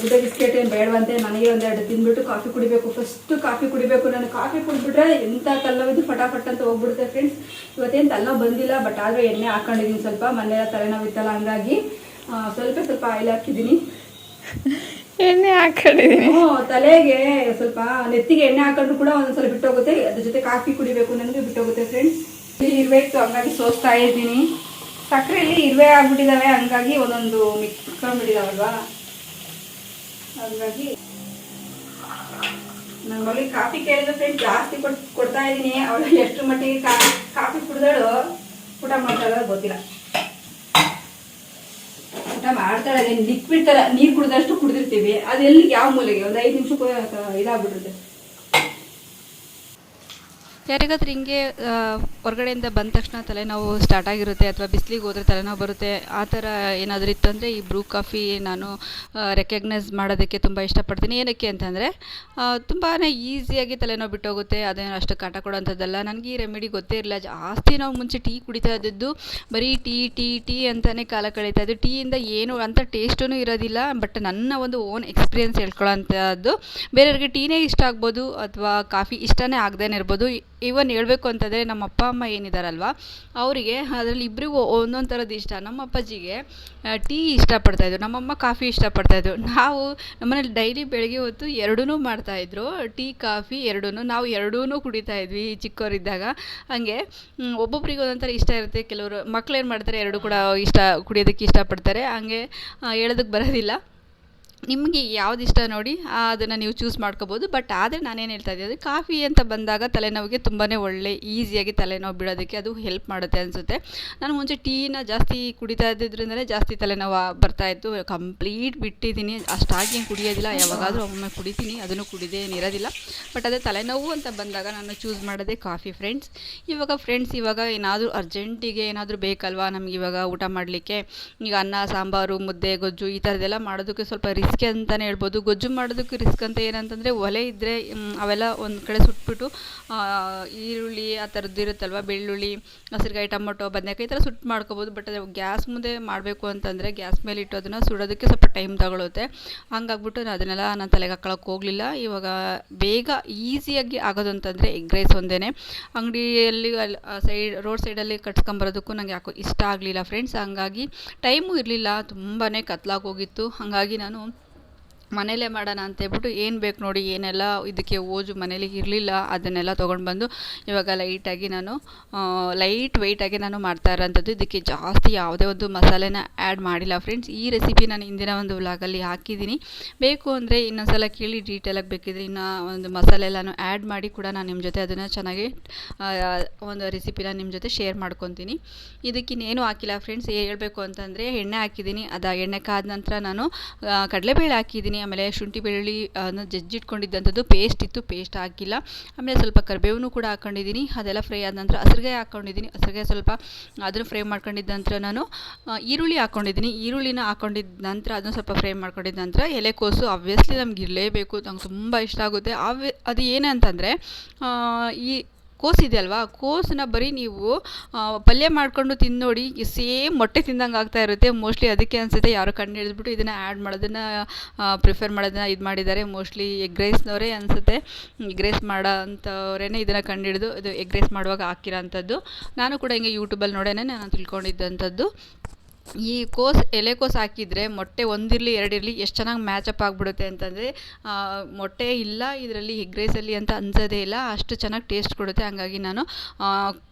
Speaker 2: ಗುಡ್ಡ ಬಿಸ್ಕೆಟ್ ಏನು ಬೇಡವಂತೆ ನನಗೆ ಒಂದೆರಡು ತಿಂದ್ಬಿಟ್ಟು ಕಾಫಿ ಕುಡಿಬೇಕು. ಫಸ್ಟ್ ಕಾಫಿ ಕುಡಿಬೇಕು. ನಾನು ಕಾಫಿ ಕುಡಿಬಿಟ್ರೆ ಎಂಥ ತಲ್ಲವಿದ್ದು ಫಟಾಫಟ್ ಅಂತ ಹೋಗ್ಬಿಡುತ್ತೆ ಫ್ರೆಂಡ್ಸ್ ಇವತ್ತೇನು ತಲ್ಲ ಬಂದಿಲ್ಲ ಬಟ್ ಆದರೆ ಎಣ್ಣೆ ಹಾಕೊಂಡಿದ್ದೀನಿ ಸ್ವಲ್ಪ. ಮೊನ್ನೆ ತಲೆನೋವಿತ್ತಲ್ಲ ಹಂಗಾಗಿ ಸ್ವಲ್ಪ ಸ್ವಲ್ಪ ಆಯಿಲ್ ಹಾಕಿದ್ದೀನಿ.
Speaker 6: ಎಣ್ಣೆ ಹಾಕೊಂಡಿದ್ದೀನಿ.
Speaker 2: ತಲೆಗೆ ಸ್ವಲ್ಪ ನೆತ್ತಿಗೆ ಎಣ್ಣೆ ಹಾಕೊಂಡ್ರು ಕೂಡ ಒಂದೊಂದ್ಸಲ ಬಿಟ್ಟೋಗುತ್ತೆ. ಅದ್ರ ಜೊತೆ ಕಾಫಿ ಕುಡಿಬೇಕು. ನನಗೆ ಬಿಟ್ಟೋಗುತ್ತೆ ಫ್ರೆಂಡ್ಸ್ ಇಲ್ಲಿ ಇರಬೇಕು ಹಂಗಾಗಿ ಸೋಸ್ತಾ ಇದ್ದೀನಿ. ಸಕ್ಕರೆಯಲ್ಲಿ ಇರುವೆ ಆಗ್ಬಿಟ್ಟಿದಾವೆ, ಹಂಗಾಗಿ ಒಂದೊಂದು ಮಿಕ್ಕೊಂಡ್ಬಿಟ್ಟಿದಾವಲ್ವಾ ಹಂಗಾಗಿ ಮಗಳಿಗೆ ಕಾಫಿ ಕೇಳಿದ್ರೆ ಫ್ರೆಂಡ್ ಜಾಸ್ತಿ ಕೊಟ್ ಕೊಡ್ತಾ ಇದ್ದೀನಿ. ಅವಳು ಎಷ್ಟು ಮಟ್ಟಿಗೆ ಕಾಫಿ ಕಾಫಿ ಕುಡ್ದಾಳು ಊಟ ಮಾಡ್ತಾಳ ಗೊತ್ತಿಲ್ಲ. ಊಟ ಮಾಡ್ತಾಳೆ ಲಿಕ್ವಿಡ್ ತರ ನೀರು ಕುಡಿದಷ್ಟು ಕುಡಿದಿರ್ತೀವಿ. ಅದು ಎಲ್ಲಿ ಯಾವ ಮೂಲೆಗೆ? ಒಂದು ಐದು ನಿಮಿಷಕ್ಕೆ ಇದಾಗ್ಬಿಟ್ಟಿರುತ್ತೆ.
Speaker 1: ಯಾರಿಗಾದ್ರೂ ಹಿಂಗೆ ಹೊರಗಡೆಯಿಂದ ಬಂದ ತಕ್ಷಣ ತಲೆನೋವು ಸ್ಟಾರ್ಟ್ ಆಗಿರುತ್ತೆ ಅಥವಾ ಬಿಸಿಲಿಗೆ ಹೋದರೆ ತಲೆನೋವು ಬರುತ್ತೆ, ಆ ಥರ ಏನಾದರೂ ಇತ್ತಂದರೆ ಈ ಬ್ರೂ ಕಾಫಿ ನಾನು ರೆಕಗ್ನೈಸ್ ಮಾಡೋದಕ್ಕೆ ತುಂಬ ಇಷ್ಟಪಡ್ತೀನಿ. ಏನಕ್ಕೆ ಅಂತಂದರೆ ತುಂಬಾ ಈಸಿಯಾಗಿ ತಲೆನೋವು ಬಿಟ್ಟೋಗುತ್ತೆ, ಅದೇನು ಅಷ್ಟು ಕಾಟ ಕೊಡೋಂಥದ್ದಲ್ಲ. ನನಗೆ ಈ ರೆಮಿಡಿ ಗೊತ್ತೇ ಇರಲಿಲ್ಲ. ಜಾಸ್ತಿ ನಾವು ಮುಂಚೆ ಟೀ ಕುಡಿತಾ ಇದ್ದದ್ದು ಬರೀ ಟೀ ಟೀ ಟೀ ಅಂತಲೇ ಕಾಲ ಕಳೀತಾ ಇದ್ದು ಟೀಯಿಂದ ಏನು ಅಂಥ ಟೇಸ್ಟೂ ಇರೋದಿಲ್ಲ. ಬಟ್ ನನ್ನ ಒಂದು ಓನ್ ಎಕ್ಸ್ಪೀರಿಯನ್ಸ್ ಹೇಳ್ಕೊಳ್ಳೋಂಥದ್ದು ಬೇರೆಯವ್ರಿಗೆ ಟೀನೇ ಇಷ್ಟ ಆಗ್ಬೋದು ಅಥವಾ ಕಾಫಿ ಇಷ್ಟನೇ ಆಗದೇ ಇರ್ಬೋದು. ಇವನ್ ಹೇಳಬೇಕು ಅಂತಂದರೆ ನಮ್ಮ ಅಪ್ಪ, ಅಮ್ಮ ಏನಿದಾರಲ್ವಾ, ಅವರಿಗೆ ಅದರಲ್ಲಿ ಇಬ್ಬರಿಗೂ ಒಂದೊಂದು ಥರದ್ದು ಇಷ್ಟ. ನಮ್ಮ ಅಪ್ಪಾಜಿಗೆ ಟೀ ಇಷ್ಟಪಡ್ತಾಯಿದ್ರು ನಮ್ಮಮ್ಮ ಕಾಫಿ ಇಷ್ಟಪಡ್ತಾಯಿದ್ರು ನಾವು ನಮ್ಮನೇಲಿ ಡೈಲಿ ಬೆಳಗ್ಗೆ ಹೊತ್ತು ಎರಡೂ ಮಾಡ್ತಾಯಿದ್ರು ಟೀ, ಕಾಫಿ ಎರಡೂ ನಾವು ಎರಡೂ ಕುಡಿತಾ ಇದ್ವಿ ಚಿಕ್ಕವರಿದ್ದಾಗ. ಹಾಗೆ ಒಬ್ಬೊಬ್ರಿಗೆ ಒಂದೊಂಥರ ಇಷ್ಟ ಇರುತ್ತೆ. ಕೆಲವರು ಮಕ್ಳು ಏನು ಮಾಡ್ತಾರೆ, ಎರಡು ಕೂಡ ಇಷ್ಟ, ಕುಡಿಯೋದಕ್ಕೆ ಇಷ್ಟಪಡ್ತಾರೆ. ಹಾಗೆ ಹೇಳೋದಕ್ಕೆ ಬರೋದಿಲ್ಲ. ನಿಮಗೆ ಯಾವ್ದು ಇಷ್ಟ ನೋಡಿ ಅದನ್ನು ನೀವು ಚೂಸ್ ಮಾಡ್ಕೋಬೋದು. ಬಟ್ ಆದರೆ ನಾನೇನು ಹೇಳ್ತಾ ಇದ್ದೀನಿ ಅಂದರೆ, ಕಾಫಿ ಅಂತ ಬಂದಾಗ ತಲೆನೋವಿಗೆ ತುಂಬಾ ಒಳ್ಳೆ ಈಸಿಯಾಗಿ ತಲೆನೋವು ಬಿಡೋದಕ್ಕೆ ಅದು ಹೆಲ್ಪ್ ಮಾಡುತ್ತೆ ಅನಿಸುತ್ತೆ. ನಾನು ಮುಂಚೆ ಟೀನ ಜಾಸ್ತಿ ಕುಡಿತಾ ಇದ್ದಿದ್ರಿಂದಲೇ ಜಾಸ್ತಿ ತಲೆನೋವು ಬರ್ತಾಯಿತ್ತು ಕಂಪ್ಲೀಟ್ ಬಿಟ್ಟಿದ್ದೀನಿ. ಅಷ್ಟಾಗಿ ಏನು ಕುಡಿಯೋದಿಲ್ಲ. ಯಾವಾಗಾದರೂ ಒಮ್ಮೆ ಕುಡಿತೀನಿ. ಅದನ್ನು ಕುಡಿದೇ ಏನಿರೋದಿಲ್ಲ ಬಟ್ ಅದೇ ತಲೆನೋವು ಅಂತ ಬಂದಾಗ ನಾನು ಚೂಸ್ ಮಾಡೋದೇ ಕಾಫಿ ಫ್ರೆಂಡ್ಸ್ ಇವಾಗ ಫ್ರೆಂಡ್ಸ್ ಇವಾಗ ಏನಾದರೂ ಅರ್ಜೆಂಟಿಗೆ ಏನಾದರೂ ಬೇಕಲ್ವಾ ನಮ್ಗೆ ಇವಾಗ ಊಟ ಮಾಡಲಿಕ್ಕೆ? ಈಗ ಅನ್ನ, ಸಾಂಬಾರು, ಮುದ್ದೆ, ಗೊಜ್ಜು ಈ ಥರದ್ದೆಲ್ಲ ಮಾಡೋದಕ್ಕೆ ಸ್ವಲ್ಪ ರಿಸ್ಕ್ ಅಂತಲೇ ಹೇಳ್ಬೋದು. ಗೊಜ್ಜು ಮಾಡೋದಕ್ಕೆ ರಿಸ್ಕ್ ಅಂತ ಏನಂತಂದರೆ ಒಲೆ ಇದ್ದರೆ ಅವೆಲ್ಲ ಒಂದು ಕಡೆ ಸುಟ್ಬಿಟ್ಟು ಈರುಳ್ಳಿ ಆ ಥರದ್ದು ಇರುತ್ತಲ್ವ, ಬೆಳ್ಳುಳ್ಳಿ, ಹಸಿರುಕಾಯಿ, ಟೊಮೊಟೊ, ಬದನೆಕಾಯಿ ಈ ಥರ ಸುಟ್ಟು ಮಾಡ್ಕೋಬೋದು. ಬಟ್ ಅದು ಗ್ಯಾಸ್ ಮುಂದೆ ಮಾಡಬೇಕು ಅಂತಂದರೆ ಗ್ಯಾಸ್ ಮೇಲೆ ಇಟ್ಟು ಅದನ್ನು ಸುಡೋದಕ್ಕೆ ಸ್ವಲ್ಪ ಟೈಮ್ ತಗೊಳುತ್ತೆ. ಹಂಗಾಗ್ಬಿಟ್ಟು ನಾನು ಅದನ್ನೆಲ್ಲ ನಾನು ತಲೆಗೆ ಹಾಕೊಳಕ್ಕೆ ಹೋಗಲಿಲ್ಲ. ಇವಾಗ ಬೇಗ ಈಸಿಯಾಗಿ ಆಗೋದು ಅಂತಂದರೆ ಎಗ್ ರೈಸ್ ಒಂದೇ ಅಂಗಡಿಯಲ್ಲಿ ಅಲ್ಲಿ ಸೈಡ್ ರೋಡ್ ಸೈಡಲ್ಲಿ ಕಟ್ಸ್ಕೊಂಬರೋದಕ್ಕೂ ನನಗೆ ಯಾಕೋ ಇಷ್ಟ ಆಗಲಿಲ್ಲ ಫ್ರೆಂಡ್ಸ್ ಹಂಗಾಗಿ ಟೈಮು ಇರಲಿಲ್ಲ. ತುಂಬಾ ಕತ್ಲಾಗಿ ಹೋಗಿತ್ತು. ಹಾಗಾಗಿ ನಾನು ಮನೇಲೇ ಮಾಡೋಣ ಅಂತ ಹೇಳ್ಬಿಟ್ಟು ಏನು ಬೇಕು ನೋಡಿ, ಏನೆಲ್ಲ ಇದಕ್ಕೆ ಓಜು ಮನೇಲಿ ಇರಲಿಲ್ಲ, ಅದನ್ನೆಲ್ಲ ತೊಗೊಂಡು ಬಂದು ಇವಾಗ ಲೈಟಾಗಿ ನಾನು ಲೈಟ್ ವೆಯ್ಟಾಗಿ ನಾನು ಮಾಡ್ತಾ ಇರೋಂಥದ್ದು. ಇದಕ್ಕೆ ಜಾಸ್ತಿ ಯಾವುದೇ ಒಂದು ಮಸಾಲೆನ ಆ್ಯಡ್ ಮಾಡಿಲ್ಲ ಫ್ರೆಂಡ್ಸ್ ಈ ರೆಸಿಪಿ ನಾನು ಇಂದಿನ ಒಂದು ವ್ಲಾಗಲ್ಲಿ ಹಾಕಿದ್ದೀನಿ. ಬೇಕು ಅಂದರೆ ಇನ್ನೊಂದ್ಸಲ ಕೇಳಿ ಡೀಟೇಲಾಗಿ ಬೇಕಿದ್ರೆ ಇನ್ನು ಒಂದು ಮಸಾಲೆ ಎಲ್ಲನೂ ಆ್ಯಡ್ ಮಾಡಿ ಕೂಡ ನಾನು ನಿಮ್ಮ ಜೊತೆ ಅದನ್ನು ಚೆನ್ನಾಗಿ ಒಂದು ರೆಸಿಪಿನ ನಿಮ್ಮ ಜೊತೆ ಶೇರ್ ಮಾಡ್ಕೊತೀನಿ. ಇದಕ್ಕೆ ಇನ್ನೇನು ಹಾಕಿಲ್ಲ ಫ್ರೆಂಡ್ಸ್ ಹೇಳಬೇಕು ಅಂತಂದರೆ ಎಣ್ಣೆ ಹಾಕಿದ್ದೀನಿ. ಅದು ಎಣ್ಣೆ ಕಾದ ನಂತರ ನಾನು ಕಡಲೆಬೇಳೆ ಹಾಕಿದ್ದೀನಿ. ಆಮೇಲೆ ಶುಂಠಿ ಬೆಳ್ಳುಳ್ಳಿ ಜಜ್ಜಿಟ್ಕೊಂಡಿದ್ದಂಥದ್ದು ಪೇಸ್ಟ್ ಇತ್ತು ಪೇಸ್ಟ್ ಹಾಕಿಲ್ಲ. ಆಮೇಲೆ ಸ್ವಲ್ಪ ಕರಿಬೇವು ಕೂಡ ಹಾಕ್ಕೊಂಡಿದ್ದೀನಿ ಅದೆಲ್ಲ ಫ್ರೈ ಆದ ನಂತರ ಹಸಿರುಗಾಯಿ ಹಾಕ್ಕೊಂಡಿದ್ದೀನಿ ಹಸಿರುಗಾಯಿ ಸ್ವಲ್ಪ ಅದನ್ನು ಫ್ರೈ ಮಾಡ್ಕೊಂಡಿದ್ದ ನಂತರ ನಾನು ಈರುಳ್ಳಿ ಹಾಕ್ಕೊಂಡಿದ್ದೀನಿ ಈರುಳ್ಳಿನ ಹಾಕ್ಕೊಂಡಿದ್ದ ನಂತರ ಅದನ್ನು ಸ್ವಲ್ಪ ಫ್ರೈ ಮಾಡ್ಕೊಂಡಿದ್ದ ನಂತರ ಎಲೆಕೋಸು ಆಬ್ವಿಯಸ್ಲಿ ನಮ್ಗೆ ಇರಲೇಬೇಕು. ನಂಗೆ ತುಂಬ ಇಷ್ಟ ಆಗುತ್ತೆ. ಆವ್ಯ ಅದು ಏನಂತಂದರೆ ಈ ಕೋಸಿದೆ ಅಲ್ವಾ? ಕೋಸನ್ನ ಬರೀ ನೀವು ಪಲ್ಯ ಮಾಡಿಕೊಂಡು ತಿಂದು ನೋಡಿ ಸೇಮ್ ಮೊಟ್ಟೆ ತಿಂದಂಗೆ ಆಗ್ತಾ ಇರುತ್ತೆ. ಮೋಸ್ಟ್ಲಿ ಅದಕ್ಕೆ ಅನಿಸುತ್ತೆ ಯಾರೋ ಕಣ್ಣು ಹಿಡಿದ್ಬಿಟ್ಟು ಇದನ್ನು ಆ್ಯಡ್ ಮಾಡೋದನ್ನು ಪ್ರಿಫರ್ ಮಾಡೋದನ್ನ ಇದು ಮಾಡಿದ್ದಾರೆ. ಮೋಸ್ಟ್ಲಿ ಎಗ್ ರೈಸ್ನವರೇ ಅನಿಸುತ್ತೆ. ಎಗ್ ರೈಸ್ ಮಾಡೋ ಅಂಥವ್ರೇ ಇದನ್ನು ಕಂಡು ಹಿಡಿದು, ಇದು ಎಗ್ ರೈಸ್ ಮಾಡುವಾಗ ಹಾಕಿರೋ ಅಂಥದ್ದು ನಾನು ಕೂಡ ಹಿಂಗೆ ಯೂಟ್ಯೂಬಲ್ಲಿ ನೋಡೇ ನಾನು ತಿಳ್ಕೊಂಡಿದ್ದಂಥದ್ದು. ಈ ಕೋಸ್ ಎಲೆಕೋಸು ಹಾಕಿದರೆ ಮೊಟ್ಟೆ ಒಂದಿರಲಿ, ಎರಡಿರಲಿ ಎಷ್ಟು ಚೆನ್ನಾಗಿ ಮ್ಯಾಚಪ್ ಆಗಿಬಿಡುತ್ತೆ ಅಂತಂದರೆ ಮೊಟ್ಟೆ ಇಲ್ಲ, ಇದರಲ್ಲಿ ಎಗ್ ರೈಸಲ್ಲಿ ಅಂತ ಅನ್ಸೋದೇ ಇಲ್ಲ, ಅಷ್ಟು ಚೆನ್ನಾಗಿ ಟೇಸ್ಟ್ ಕೊಡುತ್ತೆ. ಹಾಗಾಗಿ ನಾನು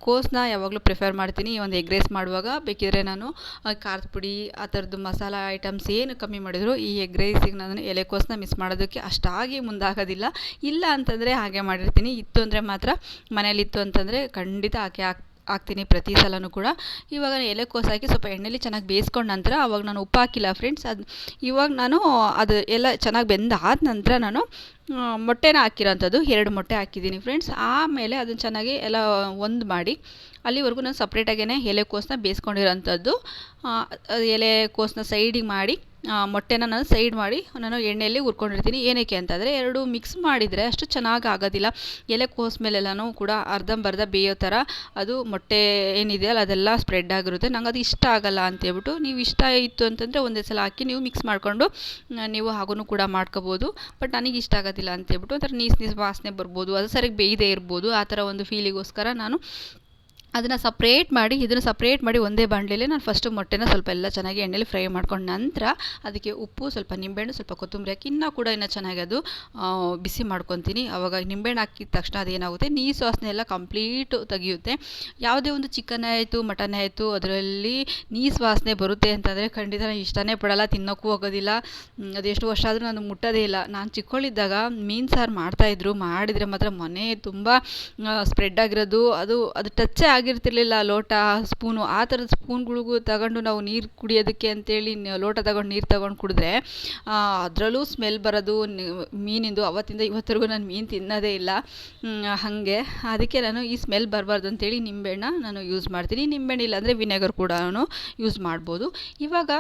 Speaker 1: ಕೋಸ್ನ ಯಾವಾಗಲೂ ಪ್ರಿಫರ್ ಮಾಡ್ತೀನಿ. ಈ ಒಂದು ಎಗ್ ರೈಸ್ ಮಾಡುವಾಗ. ಬೇಕಿದ್ರೆ ನಾನು ಖಾರದ ಪುಡಿ, ಆ ಥರದ್ದು ಮಸಾಲ ಐಟಮ್ಸ್ ಏನು ಕಮ್ಮಿ ಮಾಡಿದ್ರು ಈ ಎಗ್ ರೈಸಿಗೆ ನಾನು ಎಲೆಕೋಸನ್ನ ಮಿಸ್ ಮಾಡೋದಕ್ಕೆ ಅಷ್ಟಾಗಿ ಮುಂದಾಗೋದಿಲ್ಲ. ಇಲ್ಲ ಅಂತಂದರೆ ಹಾಗೆ ಮಾಡಿರ್ತೀನಿ. ಇತ್ತು ಅಂದರೆ ಮಾತ್ರ ಮನೇಲಿತ್ತು ಅಂತಂದರೆ ಖಂಡಿತ ಹಾಕಿ ಹಾಕ್
Speaker 2: ಹಾಕ್ತೀನಿ ಪ್ರತಿ ಸಲನೂ ಕೂಡ. ಇವಾಗ ಎಲೆಕೋಸು ಹಾಕಿ ಸ್ವಲ್ಪ ಎಣ್ಣೆಲಿ ಚೆನ್ನಾಗಿ ಬೇಯಿಸ್ಕೊಂಡ ನಂತರ ಅವಾಗ ನಾನು ಉಪ್ಪು ಹಾಕಿಲ್ಲ ಫ್ರೆಂಡ್ಸ್ ಅದು ಇವಾಗ ನಾನು ಅದು ಎಲ್ಲ ಚೆನ್ನಾಗಿ ಬೆಂದಾದ ನಂತರ ನಾನು ಮೊಟ್ಟೆನ ಹಾಕಿರೋಂಥದ್ದು. ಎರಡು ಮೊಟ್ಟೆ ಹಾಕಿದ್ದೀನಿ ಫ್ರೆಂಡ್ಸ್ ಆಮೇಲೆ ಅದನ್ನು ಚೆನ್ನಾಗಿ ಎಲ್ಲ ಒಂದು ಮಾಡಿ ಅಲ್ಲಿವರೆಗೂ ನಾನು ಸಪ್ರೇಟಾಗೇ ಎಲೆಕೋಸನ್ನ ಬೇಯಿಸ್ಕೊಂಡಿರೋಂಥದ್ದು. ಎಲೆಕೋಸನ್ನ ಸೈಡಿಗೆ ಮಾಡಿ ಮೊಟ್ಟೆನ ನಾನು ಸೈಡ್ ಮಾಡಿ ನಾನು ಎಣ್ಣೆಯಲ್ಲಿ ಹುರ್ಕೊಂಡಿರ್ತೀನಿ. ಏನಕ್ಕೆ ಅಂತಂದರೆ ಎರಡು ಮಿಕ್ಸ್ ಮಾಡಿದರೆ ಅಷ್ಟು ಚೆನ್ನಾಗಿ ಆಗೋದಿಲ್ಲ ಎಲೆಕೋಸ್ ಮೇಲೆಲ್ಲನೂ ಕೂಡ ಅರ್ಧಂಬರ್ಧ ಬೇಯೋ ಥರ ಅದು ಮೊಟ್ಟೆ ಏನಿದೆಯಲ್ಲ ಅದೆಲ್ಲ ಸ್ಪ್ರೆಡ್ ಆಗಿರುತ್ತೆ. ನಂಗೆ ಅದು ಇಷ್ಟ ಆಗಲ್ಲ ಅಂತೇಳ್ಬಿಟ್ಟು ನೀವು ಇಷ್ಟ ಇತ್ತು ಅಂತಂದರೆ ಒಂದೇ ಸಲ ಹಾಕಿ ನೀವು ಮಿಕ್ಸ್ ಮಾಡಿಕೊಂಡು ನೀವು ಹಾಗೂ ಕೂಡ ಮಾಡ್ಕೋಬೋದು. ಬಟ್ ನನಗೆ ಇಷ್ಟ ಆಗೋದಿಲ್ಲ ಅಂತೇಳ್ಬಿಟ್ಟು ಒಂಥರ ನೀಸ್ ನೀಸ್ ವಾಸನೆ ಬರ್ಬೋದು. ಅದು ಸರಿಯಾಗಿ ಬೇಯದೇ ಇರ್ಬೋದು. ಆ ಥರ ಒಂದು ಫೀಲಿಗೋಸ್ಕರ ನಾನು ಅದನ್ನು ಸಪ್ರೇಟ್ ಮಾಡಿ, ಇದನ್ನು ಸಪ್ರೇಟ್ ಮಾಡಿ ಒಂದೇ ಬಾಣಲೆಯಲ್ಲಿ ನಾನು ಫಸ್ಟು ಮೊಟ್ಟೆನ ಸ್ವಲ್ಪ ಎಲ್ಲ ಚೆನ್ನಾಗಿ ಎಣ್ಣೆಲಿ ಫ್ರೈ ಮಾಡ್ಕೊಂಡು ನಂತರ ಅದಕ್ಕೆ ಉಪ್ಪು, ಸ್ವಲ್ಪ ನಿಂಬೆಹಣ್ಣು, ಸ್ವಲ್ಪ ಕೊತ್ತಂಬರಿ ಹಾಕಿ ಇನ್ನೂ ಕೂಡ ಇನ್ನೂ ಚೆನ್ನಾಗಿ ಅದು ಬಿಸಿ ಮಾಡ್ಕೊತೀನಿ. ಆವಾಗ ನಿಂಬೆಹಣ್ಣು ಹಾಕಿದ ತಕ್ಷಣ ಅದೇನಾಗುತ್ತೆ? ನೀ ವಾಸನೆ ಎಲ್ಲ ಕಂಪ್ಲೀಟ್ ತೆಗಿಯುತ್ತೆ. ಯಾವುದೇ ಒಂದು ಚಿಕನ್ ಆಯಿತು ಮಟನ್ ಆಯಿತು, ಅದರಲ್ಲಿ ನೀ ವಾಸನೆ ಬರುತ್ತೆ ಅಂತಂದರೆ ಖಂಡಿತ ನಾನು ಇಷ್ಟನೇ ಪಡೋಲ್ಲ, ತಿನ್ನೋಕ್ಕೂ ಹೋಗೋದಿಲ್ಲ. ಅದೆಷ್ಟು ವರ್ಷ ಆದರೂ ನಾನು ಮುಟ್ಟೋದೇ ಇಲ್ಲ. ನಾನು ಚಿಕ್ಕವಳಿದ್ದಾಗ ಮೀನು ಸಾರು ಮಾಡ್ತಾಯಿದ್ರು ಮಾಡಿದರೆ ಮಾತ್ರ ಮನೆ ತುಂಬ ಸ್ಪ್ರೆಡ್ ಆಗಿರೋದು. ಅದು ಅದು ಟಚ್ಚೇ ಆಗಿರ್ತಿರ್ಲಿಲ್ಲ. ಲೋಟ, ಸ್ಪೂನು, ಆ ಥರದ ಸ್ಪೂನ್ಗಳಿಗೂ ತಗೊಂಡು ನಾವು ನೀರು ಕುಡಿಯೋದಕ್ಕೆ ಅಂತೇಳಿ ಲೋಟ ತಗೊಂಡು ನೀರು ತಗೊಂಡು ಕುಡಿದ್ರೆ ಅದರಲ್ಲೂ ಸ್ಮೆಲ್ ಬರೋದು ಮೀನಿಂದು ಅವತ್ತಿಂದ ಇವತ್ತರೆಗೂ ನಾನು ಮೀನು ತಿನ್ನೋದೇ ಇಲ್ಲ. ಹಾಗೆ. ಅದಕ್ಕೆ ನಾನು ಈ ಸ್ಮೆಲ್ ಬರಬಾರ್ದು ಅಂತೇಳಿ ನಿಂಬೆಹಣ್ಣ ನಾನು ಯೂಸ್ ಮಾಡ್ತೀನಿ. ನಿಂಬೆಹಣ್ಣು ಇಲ್ಲಾಂದರೆ ವಿನೆಗರ್ ಕೂಡ ಯೂಸ್ ಮಾಡ್ಬೋದು. ಇವಾಗ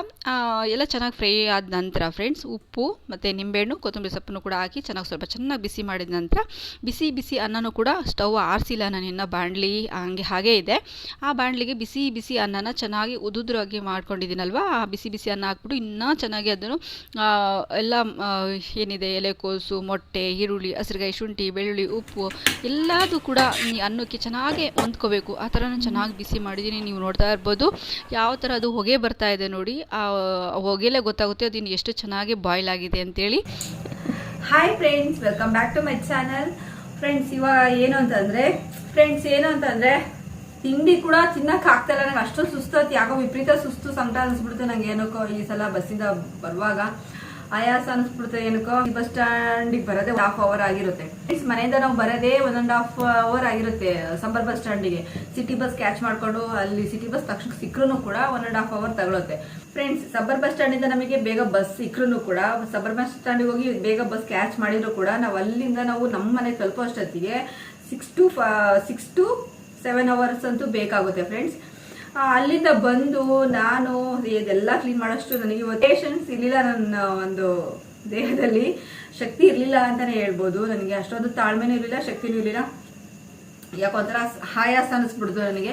Speaker 2: ಎಲ್ಲ ಚೆನ್ನಾಗಿ ಫ್ರೈ ಆದ ನಂತರ ಫ್ರೆಂಡ್ಸ್ ಉಪ್ಪು ಮತ್ತು ನಿಂಬೆಹಣ್ಣು, ಕೊತ್ತಂಬರಿ ಸೊಪ್ಪನ್ನು ಕೂಡ ಹಾಕಿ ಚೆನ್ನಾಗಿ ಸ್ವಲ್ಪ ಚೆನ್ನಾಗಿ ಬಿಸಿ ಮಾಡಿದ ನಂತರ, ಬಿಸಿ ಬಿಸಿ ಅನ್ನನೂ ಕೂಡ ಸ್ಟವ್ ಆರಿಸಿಲ್ಲ ನಾನು ಇನ್ನೂ ಬಾಣಲಿ ಹಂಗೆ ಹಾಗೇ ಇದೆ. ಆ ಬಾಣಲಿಗೆ ಬಿಸಿ ಬಿಸಿ ಅನ್ನನ ಚೆನ್ನಾಗಿ ಉದುದ್ರಾಗಿ ಮಾಡ್ಕೊಂಡಿದ್ದೀನಲ್ವ? ಆ ಬಿಸಿ ಬಿಸಿ ಅನ್ನ ಹಾಕ್ಬಿಟ್ಟು ಇನ್ನೂ ಚೆನ್ನಾಗಿ ಅದನ್ನು ಎಲ್ಲ ಏನಿದೆ ಎಲೆಕೋಸು ಮೊಟ್ಟೆ, ಈರುಳ್ಳಿ, ಹಸಿರುಗಾಯಿ, ಶುಂಠಿ, ಬೆಳ್ಳುಳ್ಳಿ, ಉಪ್ಪು ಎಲ್ಲದೂ ಕೂಡ ಅನ್ನಕ್ಕೆ ಚೆನ್ನಾಗಿ ಹೊಂದ್ಕೋಬೇಕು. ಆ ಥರ ನಾನು ಚೆನ್ನಾಗಿ ಬಿಸಿ ಮಾಡಿದ್ದೀನಿ. ನೀವು ನೋಡ್ತಾ ಇರ್ಬೋದು. ಯಾವ ಥರ ಅದು ಹೊಗೆ ಬರ್ತಾ ಇದೆ ನೋಡಿ. ಆ, ಹೊಗೆಲೇ ಗೊತ್ತಾಗುತ್ತೆ ಅದು ಇನ್ನು ಎಷ್ಟು ಚೆನ್ನಾಗಿ ಬಾಯ್ಲ್ ಆಗಿದೆ ಅಂತೇಳಿ.
Speaker 1: Hi friends welcome back to my channel friends ಇವಾಗ ಏನು ಅಂತಂದರೆ ಫ್ರೆಂಡ್ಸ್ ಏನು ಅಂತಂದ್ರೆ ತಿಂಡಿ ಕೂಡ ತಿನ್ನಕ್ ಆಗ್ತಾ ಇಲ್ಲ. ನಂಗೆ ಅಷ್ಟು ಸುಸ್ತು ಯಾಕೋ ವಿಪರೀತ ಸುಸ್ತು ಸಂಕಟ ಅನ್ಸ್ಬಿಡ್ತು ನಂಗೆ ಏನಕ್ಕೋ ಈ ಸಲ ಬಸ್ಸಿಂದ ಬರುವಾಗ ಆಯಾಸ ಅನ್ಸ್ಬಿಡ್ತು ಏನಕ್ಕೋ. ಬಸ್ ಸ್ಟ್ಯಾಂಡಿಗೆ ಬರೋದೇ ಹಾಫ್ ಅವರ್ ಆಗಿರುತ್ತೆ. ಮನೆಯಿಂದ ನಾವು ಬರೋದೇ ಒನ್ ಅಂಡ್ ಹಾಫ್ ಅವರ್ ಆಗಿರುತ್ತೆ ಸಂಬರ್ ಬಸ್ ಸ್ಟ್ಯಾಂಡಿಗೆ ಸಿಟಿ ಬಸ್ ಕ್ಯಾಚ್ ಮಾಡ್ಕೊಂಡು ಅಲ್ಲಿ ಸಿಟಿ ಬಸ್ ತಕ್ಷಣ ಸಿಕ್ಕರೂ ಕೂಡ ಒನ್ ಅಂಡ್ ಹಾಫ್ ಅವರ್ ತಗೊಳುತ್ತೆ. ಫ್ರೆಂಡ್ಸ್ ಸಬ್ಬರ್ ಬಸ್ ಸ್ಟ್ಯಾಂಡ್ ಇಂದ ನಮಗೆ ಬೇಗ ಬಸ್ ಸಿಕ್ಕರೂ ಕೂಡ ಸಬ್ಬರ್ ಬಸ್ ಸ್ಟ್ಯಾಂಡಿಗೆ ಹೋಗಿ ಬೇಗ ಬಸ್ ಕ್ಯಾಚ್ ಮಾಡಿದ್ರು ಕೂಡ ನಾವು ಅಲ್ಲಿಂದ ನಾವು ನಮ್ಮ ಮನೆ ತಲುಪೋ ಅಷ್ಟೊತ್ತಿಗೆ six to six to seven hours ಅಂತೂ ಬೇಕಾಗುತ್ತೆ ಫ್ರೆಂಡ್ಸ್ ಅಲ್ಲಿಂದ ಬಂದು ನಾನು ಇದೆಲ್ಲ ಕ್ಲೀನ್ ಮಾಡೋಷ್ಟು ನನಗೆ ಪೇಷನ್ಸ್ ಇರಲಿಲ್ಲ ನನ್ನ ಒಂದು ದೇಹದಲ್ಲಿ. ಶಕ್ತಿ ಇರಲಿಲ್ಲ ಅಂತಾನೆ ಹೇಳ್ಬೋದು. ನನಗೆ ಅಷ್ಟೊಂದು ತಾಳ್ಮೆನೂ ಇರಲಿಲ್ಲ, ಶಕ್ತಿನೂ ಇರಲಿಲ್ಲ. ಯಾಕೋ ಒಂಥರ ಹಾಯಾಸ ಅನಿಸ್ಬಿಡ್ತು ನನಗೆ.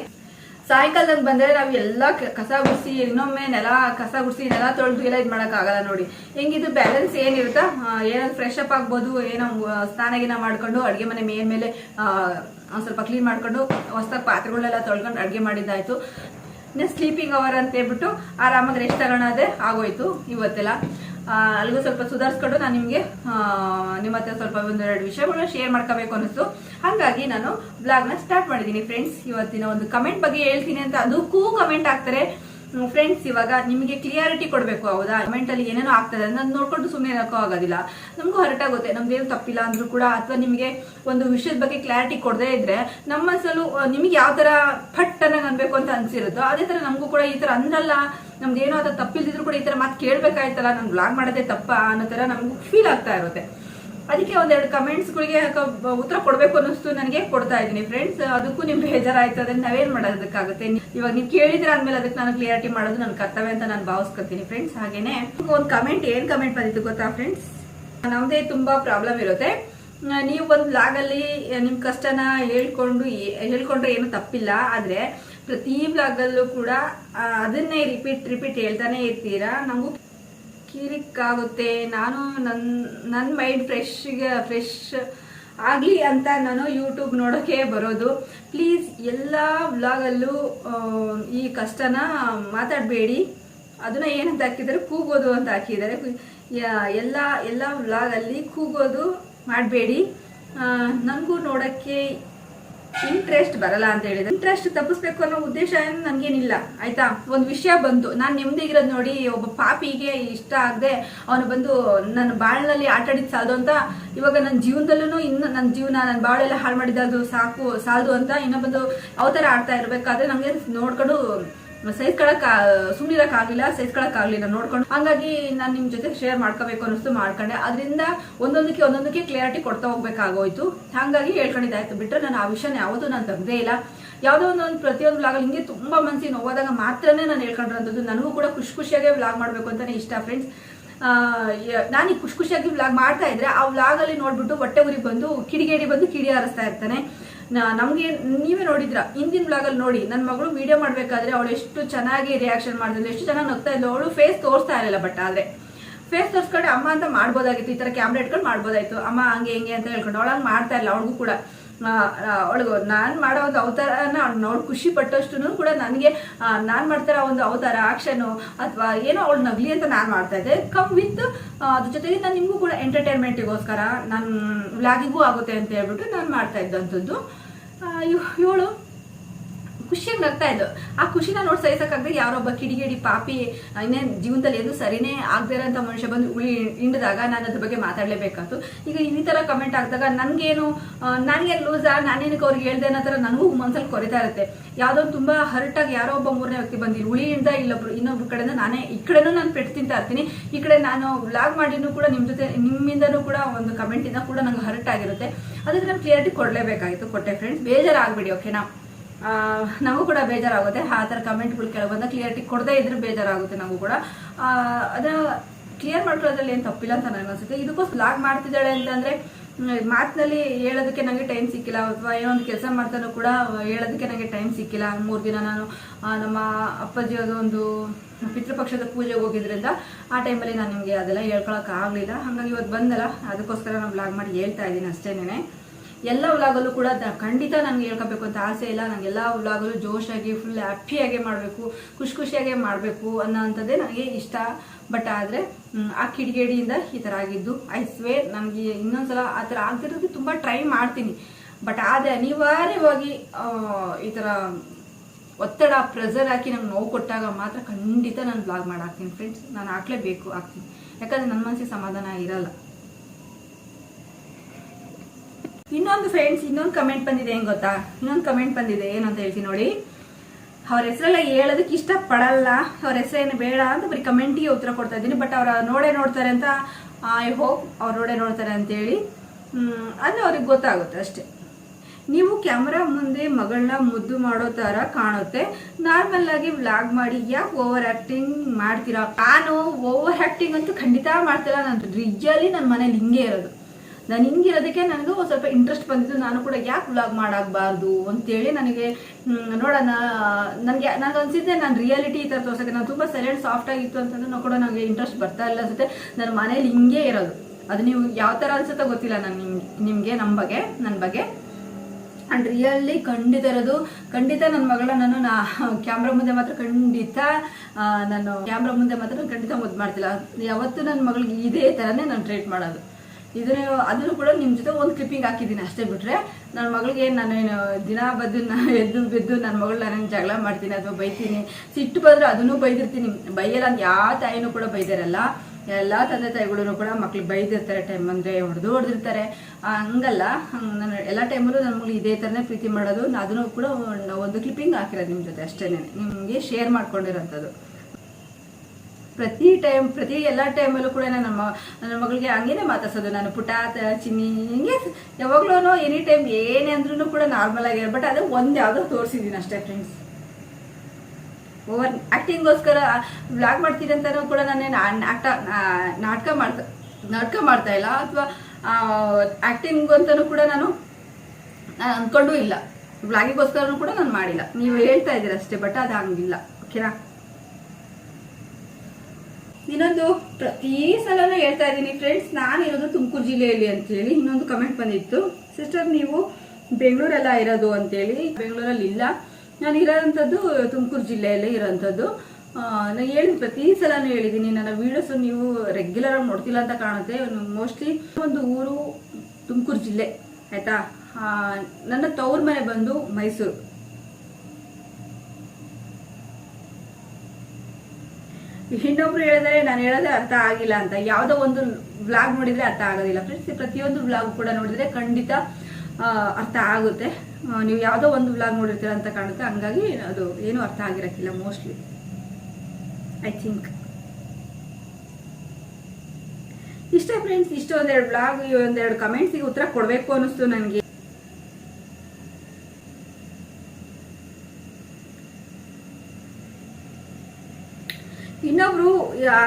Speaker 1: ಸಾಯಂಕಾಲದಲ್ಲಿ ಬಂದರೆ ನಾವು ಎಲ್ಲ ಕಸ ಗುಡಿಸಿ, ಇನ್ನೊಮ್ಮೆ ನೆಲ, ಕಸ ಗುಡಿಸಿ, ನೆಲ ತೊಳೆದು ಎಲ್ಲ ಇದು ಮಾಡೋಕ್ಕಾಗಲ್ಲ ನೋಡಿ. ಹೆಂಗಿದು ಬ್ಯಾಲೆನ್ಸ್ ಏನಿರುತ್ತಾ? ಏನಾದ್ರು ಫ್ರೆಶ್ ಅಪ್ ಆಗ್ಬೋದು, ಏನೋ ಸ್ನಾನಗಿನ ಸ್ನಾನ ಗೀನ ಮಾಡ್ಕೊಂಡು ಅಡುಗೆ ಮನೆ ಮೇಲ್ ಒಂದ್ ಸ್ವಲ್ಪ ಕ್ಲೀನ್ ಮಾಡ್ಕೊಂಡು ಹೊಸ್ದಾಗಿ ಪಾತ್ರೆಗಳೆಲ್ಲ ತೊಳ್ಕೊಂಡು ಅಡುಗೆ ಮಾಡಿದ್ದಾಯ್ತು. ಇನ್ನು ಸ್ಲೀಪಿಂಗ್ ಅವರ್ ಅಂತ ಹೇಳ್ಬಿಟ್ಟು ಆರಾಮಾಗಿ ರೆಸ್ಟ್ ತಗೊಳೋದೇ ಆಗೋಯ್ತು ಇವತ್ತೆಲ್ಲ. ಅಲ್ಲಿಗೂ ಸ್ವಲ್ಪ ಸುಧಾರಿಸ್ಕೊಂಡು ನಾನು ನಿಮಗೆ ನಿಮ್ಮ ಹತ್ರ ಸ್ವಲ್ಪ ಒಂದೆರಡು ವಿಷಯಗಳನ್ನ ಶೇರ್ ಮಾಡ್ಕೋಬೇಕು ಅನಿಸ್ತು ಹಾಗಾಗಿ ನಾನು ಬ್ಲಾಗ್ನ ಸ್ಟಾರ್ಟ್ ಮಾಡಿದ್ದೀನಿ ಫ್ರೆಂಡ್ಸ್ ಇವತ್ತಿನ ಒಂದು ಕಮೆಂಟ್ ಬಗ್ಗೆ ಹೇಳ್ತೀನಿ ಅಂತ ಅದಕ್ಕೂ ಕಮೆಂಟ್ ಆಗ್ತಾರೆ ಫ್ರೆಂಡ್ಸ್ ಇವಾಗ ನಿಮಗೆ ಕ್ಲಿಯಾರಿಟಿ ಕೊಡಬೇಕು, ಹೌದಾ? ಕಮೆಂಟ್ ಅಲ್ಲಿ ಏನೇನೋ ಆಗ್ತದೆ, ಅದನ್ನ ನೋಡ್ಕೊಂಡು ಸುಮ್ಮನೆ ಇರೋಕ್ಕೂ ಆಗೋದಿಲ್ಲ. ನಮಗೂ ಹೊರಟಾಗುತ್ತೆ ನಮ್ದೇನು ತಪ್ಪಿಲ್ಲ ಅಂದ್ರೂ ಕೂಡ, ಅಥವಾ ನಿಮಗೆ ಒಂದು ವಿಷಯದ ಬಗ್ಗೆ ಕ್ಲಾರಿಟಿ ಕೊಡದೇ ಇದ್ರೆ, ನಮ್ಮ ಮನಸ್ಸಲ್ಲೂ ನಿಮಗೆ ಯಾವ ಥರ ಫಟ್ ಅನ್ನಂಗ್ ಅನ್ಬೇಕು ಅಂತ ಅನ್ಸಿರುತ್ತೋ, ಅದೇ ತರ ನಮಗೂ ಕೂಡ ಈ ತರ ಅಂದ್ರಲ್ಲ ನಮ್ದು ಏನೋ ತಪ್ಪಿಲ್ದಿದ್ರು ಕೂಡ ಈ ತರ ಮಾತು ಕೇಳ್ಬೇಕಾಯ್ತಲ್ಲ, ನಾನು ಬ್ಲಾಗ್ ಮಾಡೋದೇ ತಪ್ಪ ಅನ್ನೋ ಥರ ನಮಗೂ ಫೀಲ್ ಆಗ್ತಾ ಇರುತ್ತೆ. ಅದಕ್ಕೆ ಒಂದೆರಡು ಕಮೆಂಟ್ಸ್ಗಳಿಗೆ ಉತ್ತರ ಕೊಡಬೇಕು ಅನ್ನಿಸ್ತು ನನಗೆ, ಕೊಡ್ತಾ ಇದ್ದೀನಿ ಫ್ರೆಂಡ್ಸ್ ಅದಕ್ಕೂ ನಿಮ್ಗೆ ಬೇಜಾರಾಯ್ತು, ಅದನ್ನ ನಾವೇನ್ ಮಾಡೋದಕ್ಕಾಗುತ್ತೆ? ಇವಾಗ ನೀವು ಕೇಳಿದ್ರೆ ಅಂದ್ಮೇಲೆ ಅದಕ್ಕೆ ನಾನು ಕ್ಲಿಯರಿಟಿ ಮಾಡೋದು ನನ್ನ ಕರ್ತವ್ಯ ಅಂತ ನಾನು ಭಾವಿಸ್ಕೊತೀನಿ ಫ್ರೆಂಡ್ಸ್ ಹಾಗೇನೆ, ಒಂದು ಕಮೆಂಟ್ ಏನ್ ಕಮೆಂಟ್ ಬಂದಿತ್ತು ಗೊತ್ತಾ ಫ್ರೆಂಡ್ಸ್ ನಮ್ದೇ ತುಂಬಾ ಪ್ರಾಬ್ಲಮ್ ಇರುತ್ತೆ. ನೀವು ಒಂದು ಬ್ಲಾಗಲ್ಲಿ ನಿಮ್ಮ ಕಷ್ಟನ ಹೇಳ್ಕೊಂಡು ಹೇಳ್ಕೊಂಡ್ರೆ ಏನು ತಪ್ಪಿಲ್ಲ, ಆದ್ರೆ ಪ್ರತಿ ಬ್ಲಾಗಲ್ಲೂ ಕೂಡ ಅದನ್ನೇ ರಿಪೀಟ್ ರಿಪೀಟ್ ಹೇಳ್ತಾನೆ ಇರ್ತೀರಾ? ನಮಗೂ ಕಿರಿಕಾಗುತ್ತೆ ನಾನು ನನ್ನ ನನ್ನ ಮೈಂಡ್ ಫ್ರೆಶ್ಗೆ ಫ್ರೆಶ್ ಆಗಲಿ ಅಂತ ನಾನು ಯೂಟ್ಯೂಬ್ ನೋಡೋಕ್ಕೆ ಬರೋದು. ಪ್ಲೀಸ್ ಎಲ್ಲ ವ್ಲಾಗಲ್ಲೂ ಈ ಕಷ್ಟನ ಮಾತಾಡಬೇಡಿ. ಅದನ್ನ ಏನಂತ ಹಾಕಿದ್ದಾರೆ? ಕೂಗೋದು ಅಂತ ಹಾಕಿದ್ದಾರೆ. ಎಲ್ಲ ಎಲ್ಲ ವ್ಲಾಗಲ್ಲಿ ಕೂಗೋದು ಮಾಡಬೇಡಿ. ನನಗೂ ನೋಡೋಕ್ಕೆ ಇಂಟ್ರೆಸ್ಟ್ ಬರಲ್ಲ ಅಂತ ಹೇಳಿದ್ರೆ. ಇಂಟ್ರೆಸ್ಟ್ ತಪ್ಪಿಸ್ಬೇಕು ಅನ್ನೋ ಉದ್ದೇಶ ಏನು ನನಗೇನಿಲ್ಲ, ಆಯ್ತಾ? ಒಂದು ವಿಷಯ ಬಂತು. ನಾನು ನೆಮ್ಮದಿಗಿರೋದು ನೋಡಿ, ಒಬ್ಬ ಪಾಪಿಗೆ ಇಷ್ಟ ಆಗದೆ ಅವನು ಬಂದು ನನ್ನ ಬಾಳ್ನಲ್ಲಿ ಆಟ ಆಡಿದ್ ಸಾಲದು ಅಂತ, ಇವಾಗ ನನ್ನ ಜೀವನದಲ್ಲೂ ಇನ್ನು ನನ್ನ ಜೀವನ ನನ್ನ ಬಾಳೆಲ್ಲ ಹಾಳು ಮಾಡಿದ್ದು ಸಾಕು, ಸಾಲದು ಅಂತ ಇನ್ನೊಬ್ಬಂದು ಅವತಾರ ಆಡ್ತಾ ಇರಬೇಕಾದ್ರೆ ನಮಗೆ ನೋಡ್ಕೊಂಡು ಸಹಿಸ್ಕೊಳಕ್ ಸುಮ್ಮನಿರಕ್ಕಾಗಲಿಲ್ಲ ಆಗ್ಲಿಲ್ಲ ಸಹಿಸ್ಕೊಳಕ್ ಆಗ್ಲಿಲ್ಲ ನೋಡ್ಕೊಂಡು. ಹಂಗಾಗಿ ನಾನು ನಿಮ್ಮ ಜೊತೆ ಶೇರ್ ಮಾಡ್ಕೋಬೇಕು ಅನ್ನಿಸ್ತು, ಮಾಡ್ಕೊಂಡೆ. ಅದರಿಂದ ಒಂದೊಂದಕ್ಕೆ ಒಂದೊಂದಕ್ಕೆ ಕ್ಲಿಯರಿಟಿ ಕೊಡ್ತಾ ಹೋಗ್ಬೇಕಾಗೋಯ್ತು. ಹಾಗಾಗಿ ಹೇಳ್ಕೊಂಡಿದ್ದಾಯ್ತು ಬಿಟ್ರೆ ನಾನು ಆ ವಿಷಯನ ಯಾವತ್ತೂ ನಾನು ತೆಗ್ದೇ ಇಲ್ಲ. ಯಾವುದೋ ಒಂದೊಂದು ಪ್ರತಿಯೊಂದು ವ್ಲಾಗಲ್ಲಿ ಹಿಂಗೆ ತುಂಬಾ ಮನ್ಸಿಗೆ ನೋವಾದಾಗ ಮಾತ್ರನೇ ನಾನು ಹೇಳ್ಕೊಂಡಿರೋಂಥದ್ದು. ನನಗೂ ಕೂಡ ಖುಷಿ ಖುಷಿಯಾಗಿ ವ್ಲಾಗ್ ಮಾಡಬೇಕು ಅಂತಾನೆ ಇಷ್ಟ ಫ್ರೆಂಡ್ಸ್ ನಾನು ಈ ಖುಷಿ ಖುಷಿಯಾಗಿ ವ್ಲಾಗ್ ಮಾಡ್ತಾ ಇದ್ರೆ ಆ ವ್ಲಾಗಲ್ಲಿ ನೋಡ್ಬಿಟ್ಟು ಹೊಟ್ಟೆ ಉರಿ ಬಂದು, ಕಿಡಿಗೇಡಿ ಬಂದು ಕಿಡಿ ಹಾರಿಸ್ತಾ ಇರ್ತಾನೆ. ನಮ್ಗೆ ನೀವೇ ನೋಡಿದ್ರ, ಹಿಂದಿನ ಬ್ಲಾಗಲ್ಲಿ ನೋಡಿ ನನ್ನ ಮಗಳು ವಿಡಿಯೋ ಮಾಡ್ಬೇಕಾದ್ರೆ ಅವಳು ಎಷ್ಟು ಚೆನ್ನಾಗಿ ರಿಯಾಕ್ಷನ್ ಮಾಡಿದ್ರು ಎಷ್ಟು ಚೆನ್ನಾಗಿ ನಗ್ತಾ ಇದ್ಲು, ಅವಳು ಫೇಸ್ ತೋರಿಸ್ತಾ ಇರಲಿಲ್ಲ ಬಟ್ ಆದ್ರೆ. ಫೇಸ್ ತೋರಿಸ್ಕೊಂಡು ಅಮ್ಮ ಅಂತ ಮಾಡ್ಬೋದಾಗಿತ್ತು, ಈ ತರ ಕ್ಯಾಮ್ರಾ ಇಟ್ಕೊಂಡು ಮಾಡ್ಬೋದಾಯ್ತು. ಅಮ್ಮ ಹಂಗೆ ಹಿಂಗೆ ಅಂತ ಹೇಳ್ಕೊಂಡು ಅವಳು ಹಂಗೆ ಮಾಡ್ತಾ ಇಲ್ಲ ಅವಳಿಗೂ ಕೂಡ. ಅವಳಿಗೂ ನಾನು ಮಾಡೋ ಒಂದು ಅವತಾರನ ನೋಡಿ ಖುಷಿ ಪಟ್ಟಷ್ಟು ಕೂಡ ನನಗೆ ನಾನು ಮಾಡ್ತಾರ ಒಂದು ಅವತಾರ ಆಕ್ಷನು ಅಥವಾ ಏನೋ ಅವಳು ನಗ್ಲಿ ಅಂತ ನಾನು ಮಾಡ್ತಾ ಇದ್ದೆ. ಕಮ್ ವಿತ್ ಅದ್ರ ಜೊತೆಗೆ ನಾನು ನಿಮಗೂ ಕೂಡ ಎಂಟರ್ಟೈನ್ಮೆಂಟಿಗೋಸ್ಕರ ನನ್ನ ವ್ಲಾಗಿಗೂ ಆಗುತ್ತೆ ಅಂತ ಹೇಳ್ಬಿಟ್ಟು ನಾನು ಮಾಡ್ತಾ ಇದ್ದಂಥದ್ದು. 啊，有有了。ಖುಷಿಯಾಗಿ ನಗ್ತಾ ಇದ್ಲು ಆ ಖುಷಿನ ನೋಡಿ ಸಹಿಸಕ್ಕಾಗದೆ ಯಾರೊಬ್ಬ ಕಿಡಿಗೇಡಿ ಪಾಪಿ ಇನ್ನೇನು ಜೀವನದಲ್ಲಿ ಎಂದು ಸರಿನೇ ಆಗದೇ ಇರೋಂಥ ಮನುಷ್ಯ ಬಂದು ಉಳಿ ಹಿಂಡಿದಾಗ ನಾನು ಅದ್ರ ಬಗ್ಗೆ ಮಾತಾಡಲೇಬೇಕಾಯ್ತು. ಈಗ ಈ ಥರ ಕಮೆಂಟ್ ಆಗಿದಾಗ ನನಗೇನು ನನಗೆ ಲೂಸಾ ನಾನೇನಕ್ಕೆ ಅವ್ರಿಗೆ ಹೇಳ್ದೆ ಅನ್ನೋ ಥರ ನನಗೂ ಮನಸ್ಸಲ್ಲಿ ಕೊರಿತಾ ಇರುತ್ತೆ. ಯಾವುದೋ ತುಂಬ ಹರ್ಟಾಗಿ ಯಾರೋ ಒಬ್ಬ ಮೂರನೇ ವ್ಯಕ್ತಿ ಬಂದಿಲ್ಲ ಉಳಿ ಹಿಂಡ್ದ ಇಲ್ಲೊಬ್ರು, ಇನ್ನೊಬ್ರು ಕಡೆಯಿಂದ ನಾನೇ, ಈ ಕಡೆನೂ ನಾನು ಪೆಟ್ಟು ತಿಂತಾ ಇರ್ತೀನಿ. ಈ ಕಡೆ ನಾನು ವ್ಲಾಗ್ ಮಾಡಿನೂ ಕೂಡ ನಿಮ್ಮ ಜೊತೆ, ನಿಮ್ಮಿಂದನೂ ಕೂಡ ಒಂದು ಕಮೆಂಟಿಂದ ಕೂಡ ನಂಗೆ ಹರ್ಟ್ ಆಗಿರುತ್ತೆ. ಅದಕ್ಕೆ ನಾನು ಕ್ಲಿಯರಿಟಿ ಕೊಡಲೇಬೇಕಾಗಿತ್ತು ಕೊಟ್ಟೆ ಫ್ರೆಂಡ್ಸ್ ಬೇಜಾರಾಗ್ಬಿಡಿ ಓಕೆನಾ ನಮಗೂ ಕೂಡ ಬೇಜಾರಾಗುತ್ತೆ. ಆ ಥರ ಕಮೆಂಟ್ಗಳು ಕೇಳಬಂದ ಬಂದ ಕ್ಲಿಯರಿಟಿ ಕೊಡದೇ ಇದ್ರೆ ಬೇಜಾರಾಗುತ್ತೆ ನಮಗೂ ಕೂಡ. ಅದನ್ನ ಕ್ಲಿಯರ್ ಮಾಡ್ಕೊಳ್ಳೋದ್ರಲ್ಲಿ ಏನು ತಪ್ಪಿಲ್ಲ ಅಂತ ನನಗೆ ಇದಕ್ಕೋಸ್ ಇದಕ್ಕೋಸ್ಕರ ಬ್ಲಾಗ್ ಮಾಡ್ತಿದ್ದಾಳೆ ಅಂತಂದರೆ ಮಾತಿನಲ್ಲಿ ಹೇಳೋದಕ್ಕೆ ನನಗೆ ಟೈಮ್ ಸಿಕ್ಕಿಲ್ಲ. ಅಥವಾ ಏನೋ ಒಂದು ಕೆಲಸ ಮಾಡ್ತಾನೂ ಕೂಡ ಹೇಳೋದಕ್ಕೆ ನನಗೆ ಟೈಮ್ ಸಿಕ್ಕಿಲ್ಲ. ಮೂರು ದಿನ ನಾನು ನಮ್ಮ ಅಪ್ಪಾಜಿಯದು ಒಂದು ಪಿತೃಪಕ್ಷದ ಪೂಜೆಗೆ ಹೋಗಿದ್ರಿಂದ ಆ ಟೈಮಲ್ಲಿ ನಾನು ನಿಮಗೆ ಅದೆಲ್ಲ ಹೇಳ್ಕೊಳಕ್ಕೆ ಆಗಲಿಲ್ಲ. ಹಾಗಾಗಿ ಇವತ್ತು ಬಂದಲ್ಲ. ಅದಕ್ಕೋಸ್ಕರ ನಾನು ಬ್ಲಾಗ್ ಮಾಡಿ ಹೇಳ್ತಾ ಇದ್ದೀನಿ ಅಷ್ಟೇನೆ ಎಲ್ಲ ವ್ಲಾಗಲ್ಲೂ ಕೂಡ ಖಂಡಿತ ನನಗೆ ಹೇಳ್ಕೋಬೇಕು ಅಂತ ಆಸೆ ಇಲ್ಲ. ನನಗೆ ಎಲ್ಲ ವ್ಲಾಗಲ್ಲೂ ಜೋಶಾಗಿ ಫುಲ್ ಹ್ಯಾಪಿಯಾಗೆ ಮಾಡಬೇಕು, ಖುಷಿ ಖುಷಿಯಾಗೆ ಮಾಡಬೇಕು ಅನ್ನೋಂಥದ್ದೇ ನನಗೆ ಇಷ್ಟ. ಬಟ್ ಆದರೆ ಆ ಕಿಡಿಗೇಡಿಯಿಂದ ಈ ಥರ ಆಗಿದ್ದು ಐ ಸ್ವೇ ನನಗೆ ಇನ್ನೊಂದ್ಸಲ ಆ ಥರ ಆಗ್ದಿರೋದಕ್ಕೆ ತುಂಬ ಟ್ರೈ ಮಾಡ್ತೀನಿ. ಬಟ್ ಆದರೆ ಅನಿವಾರ್ಯವಾಗಿ ಈ ಥರ ಒತ್ತಡ ಪ್ರೆಸರ್ ಹಾಕಿ ನಂಗೆ ನೋವು ಕೊಟ್ಟಾಗ ಮಾತ್ರ ಖಂಡಿತ ನಾನು ಬ್ಲಾಗ್ ಮಾಡಾಕ್ತೀನಿ ಫ್ರೆಂಡ್ಸ್ ನಾನು ಹಾಕ್ಲೇಬೇಕು, ಹಾಕ್ತೀನಿ. ಯಾಕಂದ್ರೆ ನನ್ನ ಮನಸ್ಸಿಗೆ ಸಮಾಧಾನ ಇರಲ್ಲ. ಇನ್ನೊಂದು ಫ್ರೆಂಡ್ಸ್ ಇನ್ನೊಂದು ಕಮೆಂಟ್ ಬಂದಿದೆ, ಹೆಂಗ್ ಗೊತ್ತಾ? ಇನ್ನೊಂದು ಕಮೆಂಟ್ ಬಂದಿದೆ, ಏನಂತ ಹೇಳ್ತೀನಿ ನೋಡಿ. ಅವ್ರ ಹೆಸರೆಲ್ಲ ಹೇಳೋದಕ್ಕೆ ಇಷ್ಟಪಡಲ್ಲ. ಅವ್ರ ಹೆಸರೇನು ಬೇಡ ಅಂತ ಬರೀ ಕಮೆಂಟಿಗೆ ಉತ್ತರ ಕೊಡ್ತಾ ಇದ್ದೀನಿ. ಬಟ್ ಅವ್ರ ನೋಡೇ ನೋಡ್ತಾರೆ ಅಂತ ಐ ಹೋಪ್ ಅವ್ರು ನೋಡೇ ನೋಡ್ತಾರೆ ಅಂತೇಳಿ ಅದು ಅವ್ರಿಗೆ ಗೊತ್ತಾಗುತ್ತೆ ಅಷ್ಟೇ. ನೀವು ಕ್ಯಾಮ್ರಾ ಮುಂದೆ ಮಗಳನ್ನ ಮುದ್ದು ಮಾಡೋ ತರ ಕಾಣುತ್ತೆ. ನಾರ್ಮಲ್ ಆಗಿ ವ್ಲಾಗ್ ಮಾಡಿ, ಯಾಕೆ ಓವರ್ ಆಕ್ಟಿಂಗ್ ಮಾಡ್ತೀರಾ? ನಾನು ಓವರ್ ಆಕ್ಟಿಂಗ್ ಅಂತೂ ಖಂಡಿತ ಮಾಡ್ತಿಲ್ಲ. ನಾನು ರಿಯಲಿ ನನ್ನ ಮನೇಲಿ ಹಿಂಗೆ ಇರೋದು. ನಾನು ಹಿಂಗಿರೋದಕ್ಕೆ ನನಗೂ ಒಂದು ಸ್ವಲ್ಪ ಇಂಟ್ರೆಸ್ಟ್ ಬಂದಿದ್ದು ನಾನು ಕೂಡ ಯಾಕೆ ವ್ಲಾಗ್ ಮಾಡಾಗಬಾರ್ದು ಅಂತೇಳಿ ನನಗೆ ನೋಡೋಣ. ನನಗೆ ನನಗೆ ಅನಿಸಿದ್ದೆ ನಾನು ರಿಯಾಲಿಟಿ ಈ ಥರ ತೋರ್ಸೋಕೆ ನಾನು ತುಂಬ ಸೈಲೆಂಟ್ ಸಾಫ್ಟ್ ಆಗಿತ್ತು ಅಂತಂದ್ರೆ ಕೂಡ ನನಗೆ ಇಂಟ್ರೆಸ್ಟ್ ಬರ್ತಾ ಇಲ್ಲ ಅನ್ಸುತ್ತೆ. ನನ್ನ ಮನೇಲಿ ಹಿಂಗೆ ಇರೋದು. ಅದು ನೀವು ಯಾವ ಥರ ಅನ್ಸುತ್ತೋ ಗೊತ್ತಿಲ್ಲ ನಾನು ನಿಮ್ಗೆ ನಿಮಗೆ ನಮ್ಮ ಬಗ್ಗೆ ನನ್ನ ಬಗ್ಗೆ. ಅಂಡ್ ರಿಯಲ್ಲಿ ಖಂಡಿತ ಇರೋದು. ಖಂಡಿತ ನನ್ನ ಮಗಳ ನಾನು ನಾ ಕ್ಯಾಮ್ರಾ ಮುಂದೆ ಮಾತ್ರ ಖಂಡಿತ ನಾನು ಕ್ಯಾಮ್ರಾ ಮುಂದೆ ಮಾತ್ರ ಖಂಡಿತ ಮುದ್ದು ಮಾಡ್ತಿಲ್ಲ. ಯಾವತ್ತೂ ನನ್ನ ಮಗಳಿಗೆ ಇದೇ ಥರನೇ ನಾನು ಟ್ರೀಟ್ ಮಾಡೋದು. ಇದನ್ನು ಅದನ್ನು ಕೂಡ ನಿಮ್ಮ ಜೊತೆ ಒಂದು ಕ್ಲಿಪ್ಪಿಂಗ್ ಹಾಕಿದ್ದೀನಿ ಅಷ್ಟೇ ಬಿಟ್ರೆ. ನನ್ನ ಮಗಳಿಗೆ ನಾನೇನು ದಿನ ಬದ್ದು ಎದ್ದು ಬಿದ್ದು ನನ್ನ ಮಗಳು ನಾನು ಜಗಳ ಮಾಡ್ತೀನಿ ಅಥವಾ ಬೈತೀನಿ, ಸಿಟ್ಟು ಬಂದ್ರೆ ಅದನ್ನು ಬೈದಿರ್ತೀನಿ. ಬೈಯಲ್ಲ ಅಂತ ಯಾವ ತಾಯಿನೂ ಕೂಡ ಬೈದಿರಲ್ಲ. ಎಲ್ಲ ತಂದೆ ತಾಯಿಗಳು ಕೂಡ ಮಕ್ಳಿಗೆ ಬೈದಿರ್ತಾರೆ ಟೈಮ್ ಅಂದರೆ ಹೊಡೆದು ಹೊಡೆದಿರ್ತಾರೆ. ಹಂಗಲ್ಲ. ನಾನು ಎಲ್ಲ ಟೈಮಲ್ಲೂ ನನ್ನ ಮಗಳು ಇದೇ ಥರನೇ ಪ್ರೀತಿ ಮಾಡೋದು. ಅದನ್ನು ಕೂಡ ಒಂದು- ಕ್ಲಿಪ್ಪಿಂಗ್ ಹಾಕಿರೋದು ನಿಮ್ಮ ಜೊತೆ ಅಷ್ಟೇ ನಿಮಗೆ ಶೇರ್ ಮಾಡ್ಕೊಂಡಿರೋಂಥದ್ದು. ಪ್ರತಿ ಟೈಮ್, ಪ್ರತಿ ಎಲ್ಲ ಟೈಮಲ್ಲೂ ಕೂಡ ನಾನು ನಮ್ಮ, ನನ್ನ ಮಗಳಿಗೆ ಹಂಗೇನೆ ಮಾತಾಡ್ಸೋದು. ನಾನು ಪುಟ ಚಿನ್ನಿ, ಹಿಂಗೆ ಯಾವಾಗ್ಲೂ ಎನಿ ಟೈಮ್ ಏನೇ ಅಂದ್ರೂ ಕೂಡ ನಾರ್ಮಲ್ ಆಗಿ ಬಟ್ ಅದೇ ಒಂದು ಯಾವುದೋ ತೋರಿಸಿದ್ದೀನಿ ಅಷ್ಟೇ ಫ್ರೆಂಡ್ಸ್ ಓವರ್ ಆ್ಯಕ್ಟಿಂಗ್ಗೋಸ್ಕರ ಬ್ಲಾಗ್ ಮಾಡ್ತೀನಿ ಅಂತಾನೂ ಕೂಡ ನಾನೇನು ನಾಟಕ ನಾಟಕ ಮಾಡ್ತಾ ನಾಟಕ ಮಾಡ್ತಾ ಇಲ್ಲ. ಅಥವಾ ಆ್ಯಕ್ಟಿಂಗ್ ಅಂತಾನೂ ಕೂಡ ನಾನು ನಾನು ಅಂದ್ಕೊಂಡೂ ಇಲ್ಲ. ಬ್ಲಾಗಿಗೋಸ್ಕರನೂ ಕೂಡ ನಾನು ಮಾಡಿಲ್ಲ. ನೀವು ಹೇಳ್ತಾ ಇದ್ದೀರ ಅಷ್ಟೇ ಬಟ್ ಅದು ಹಂಗಿಲ್ಲ. ಓಕೆನಾ ಇನ್ನೊಂದು ಪ್ರತಿ ಸಲನೂ ಹೇಳ್ತಾ ಇದ್ದೀನಿ ಫ್ರೆಂಡ್ಸ್ ನಾನು ಇರೋದು ತುಮಕೂರು ಜಿಲ್ಲೆಯಲ್ಲಿ ಅಂತೇಳಿ, ಇನ್ನೊಂದು ಕಮೆಂಟ್ ಬಂದಿತ್ತು. ಸಿಸ್ಟರ್ ನೀವು ಬೆಂಗಳೂರೆಲ್ಲ ಇರೋದು ಅಂತೇಳಿ? ಬೆಂಗಳೂರಲ್ಲಿ ಇಲ್ಲ. ನಾನು ಇರೋಂಥದ್ದು ತುಮಕೂರು ಜಿಲ್ಲೆಯಲ್ಲೇ ಇರೋಂಥದ್ದು. ನಾನು ಹೇಳಿದ ಪ್ರತಿ ಸಲನೂ ಹೇಳಿದ್ದೀನಿ, ನನ್ನ ವೀಡಿಯೋಸ್ ನೀವು ರೆಗ್ಯುಲರ್ ಆಗಿ ನೋಡ್ತಿಲ್ಲ ಅಂತ ಕಾಣುತ್ತೆ. ಮೋಸ್ಟ್ಲಿ ಒಂದು ಊರು ತುಮಕೂರು ಜಿಲ್ಲೆ, ಆಯಿತಾ? ನನ್ನ ತವ್ರ ಮನೆ ಬಂದು ಮೈಸೂರು. ಇನ್ನೊಬ್ರು ಹೇಳಿದ್ರೆ ನಾನು ಹೇಳೋದೇ ಅರ್ಥ ಆಗಿಲ್ಲ ಅಂತ. ಯಾವುದೋ ಒಂದು ವ್ಲಾಗ್ ನೋಡಿದ್ರೆ ಅರ್ಥ ಆಗೋದಿಲ್ಲ. ಫ್ರೆಂಡ್ಸ್ ಪ್ರತಿಯೊಂದು ವ್ಲಾಗ್ ಕೂಡ ನೋಡಿದ್ರೆ ಖಂಡಿತ ಅರ್ಥ ಆಗುತ್ತೆ. ನೀವು ಯಾವುದೋ ಒಂದು ವ್ಲಾಗ್ ನೋಡಿರ್ತೀರ ಅಂತ ಕಾಣುತ್ತೆ. ಹಂಗಾಗಿ ಅದು ಏನು ಅರ್ಥ ಆಗಿರಕ್ಕಿಲ್ಲ ಮೋಸ್ಟ್ಲಿ ಐ ಥಿಂಕ್ ಇಷ್ಟ ಫ್ರೆಂಡ್ಸ್ ಇಷ್ಟ ಒಂದೆರಡು ಬ್ಲಾಗ್ ಒಂದೆರಡು ಕಮೆಂಟ್ಸಿಗೆ ಉತ್ತರ ಕೊಡಬೇಕು ಅನ್ನಿಸ್ತು ನನಗೆ. ಆ,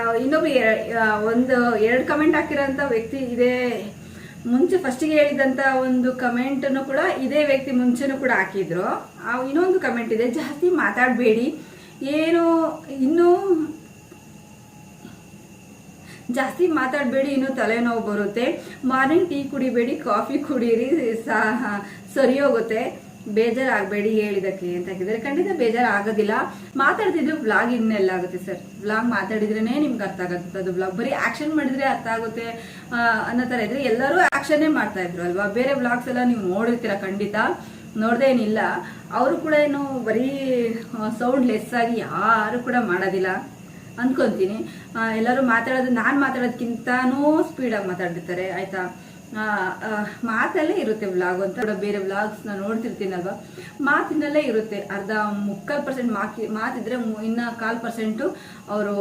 Speaker 1: ಒಂದು ಎರಡು ಕಮೆಂಟ್ ಹಾಕಿರೋಂಥ ವ್ಯಕ್ತಿ ಇದೇ ಮುಂಚೆ ಫಸ್ಟಿಗೆ ಹೇಳಿದಂತ ಒಂದು ಕಮೆಂಟನ್ನು ಕೂಡ ಇದೇ ವ್ಯಕ್ತಿ ಮುಂಚೆನೂ ಕೂಡ ಹಾಕಿದ್ರು. ಇನ್ನೊಂದು ಕಮೆಂಟ್ ಇದೆ ಜಾಸ್ತಿ ಮಾತಾಡಬೇಡಿ. ಏನು ಇನ್ನೂ ಜಾಸ್ತಿ ಮಾತಾಡಬೇಡಿ ಇನ್ನು ತಲೆನೋವು ಬರುತ್ತೆ. ಮಾರ್ನಿಂಗ್ ಟೀ ಕುಡಿಬೇಡಿ ಕಾಫಿ ಕುಡೀರಿ ಸಹ ಸರಿ ಹೋಗುತ್ತೆ ಬೇಜಾರಾಗಬೇಡಿ ಹೇಳಿದಕ್ಕೆ ಅಂತ ಹಾಕಿದ್ದಾರೆ ಖಂಡಿತ ಬೇಜಾರು ಆಗೋದಿಲ್ಲ ಮಾತಾಡ್ತಿದ್ರು ವ್ಲಾಗ್ ಇನ್ನೆಲ್ಲ ಆಗುತ್ತೆ ಸರ್. ವ್ಲಾಗ್ ಮಾತಾಡಿದ್ರೇನೆ ನಿಮ್ಗೆ ಅರ್ಥ ಆಗುತ್ತೆ ಅದು ವ್ಲಾಗ್ ಬರೀ ಆಕ್ಷನ್ ಮಾಡಿದ್ರೆ ಅರ್ಥ ಆಗುತ್ತೆ ಅನ್ನೋ ಥರ ಇದ್ರೆ ಎಲ್ಲರೂ ಆಕ್ಷನ್ನೇ ಮಾಡ್ತಾ ಇದ್ರು ಅಲ್ವಾ? ಬೇರೆ ವ್ಲಾಗ್ಸ್ ಎಲ್ಲ ನೀವು ನೋಡಿರ್ತೀರ ಖಂಡಿತ. ನೋಡ್ದೇನಿಲ್ಲ ಅವರು ಕೂಡ ಏನು ಬರೀ ಸೌಂಡ್ ಲೆಸ್ ಆಗಿ ಯಾರು ಕೂಡ ಮಾಡೋದಿಲ್ಲ. ಅನ್ಕೊಂತೀನಿ. ಆ, ಎಲ್ಲರೂ ಮಾತಾಡೋದು ನಾನು ಮಾತಾಡೋದಕ್ಕಿಂತನೂ ಸ್ಪೀಡಾಗಿ ಮಾತಾಡಿರ್ತಾರೆ ಆಯ್ತಾ? ಮಾತಲ್ಲೇ ಇರುತ್ತೆ ವ್ಲಾಗ್ ಅಂತ. ಬೇರೆ ಬೇರೆ ವ್ಲಾಗ್ಸ್ನ ನೋಡ್ತಿರ್ತೀನಲ್ವಾ? ಮಾತಿನಲ್ಲೇ ಇರುತ್ತೆ. ಅರ್ಧ ಮುಕ್ಕಾಲು ಪರ್ಸೆಂಟ್ ಮಾಕಿ, ಮಾತಿದ್ರೆ ಇನ್ನ ಕಾಲು ಪರ್ಸೆಂಟು ಅವರು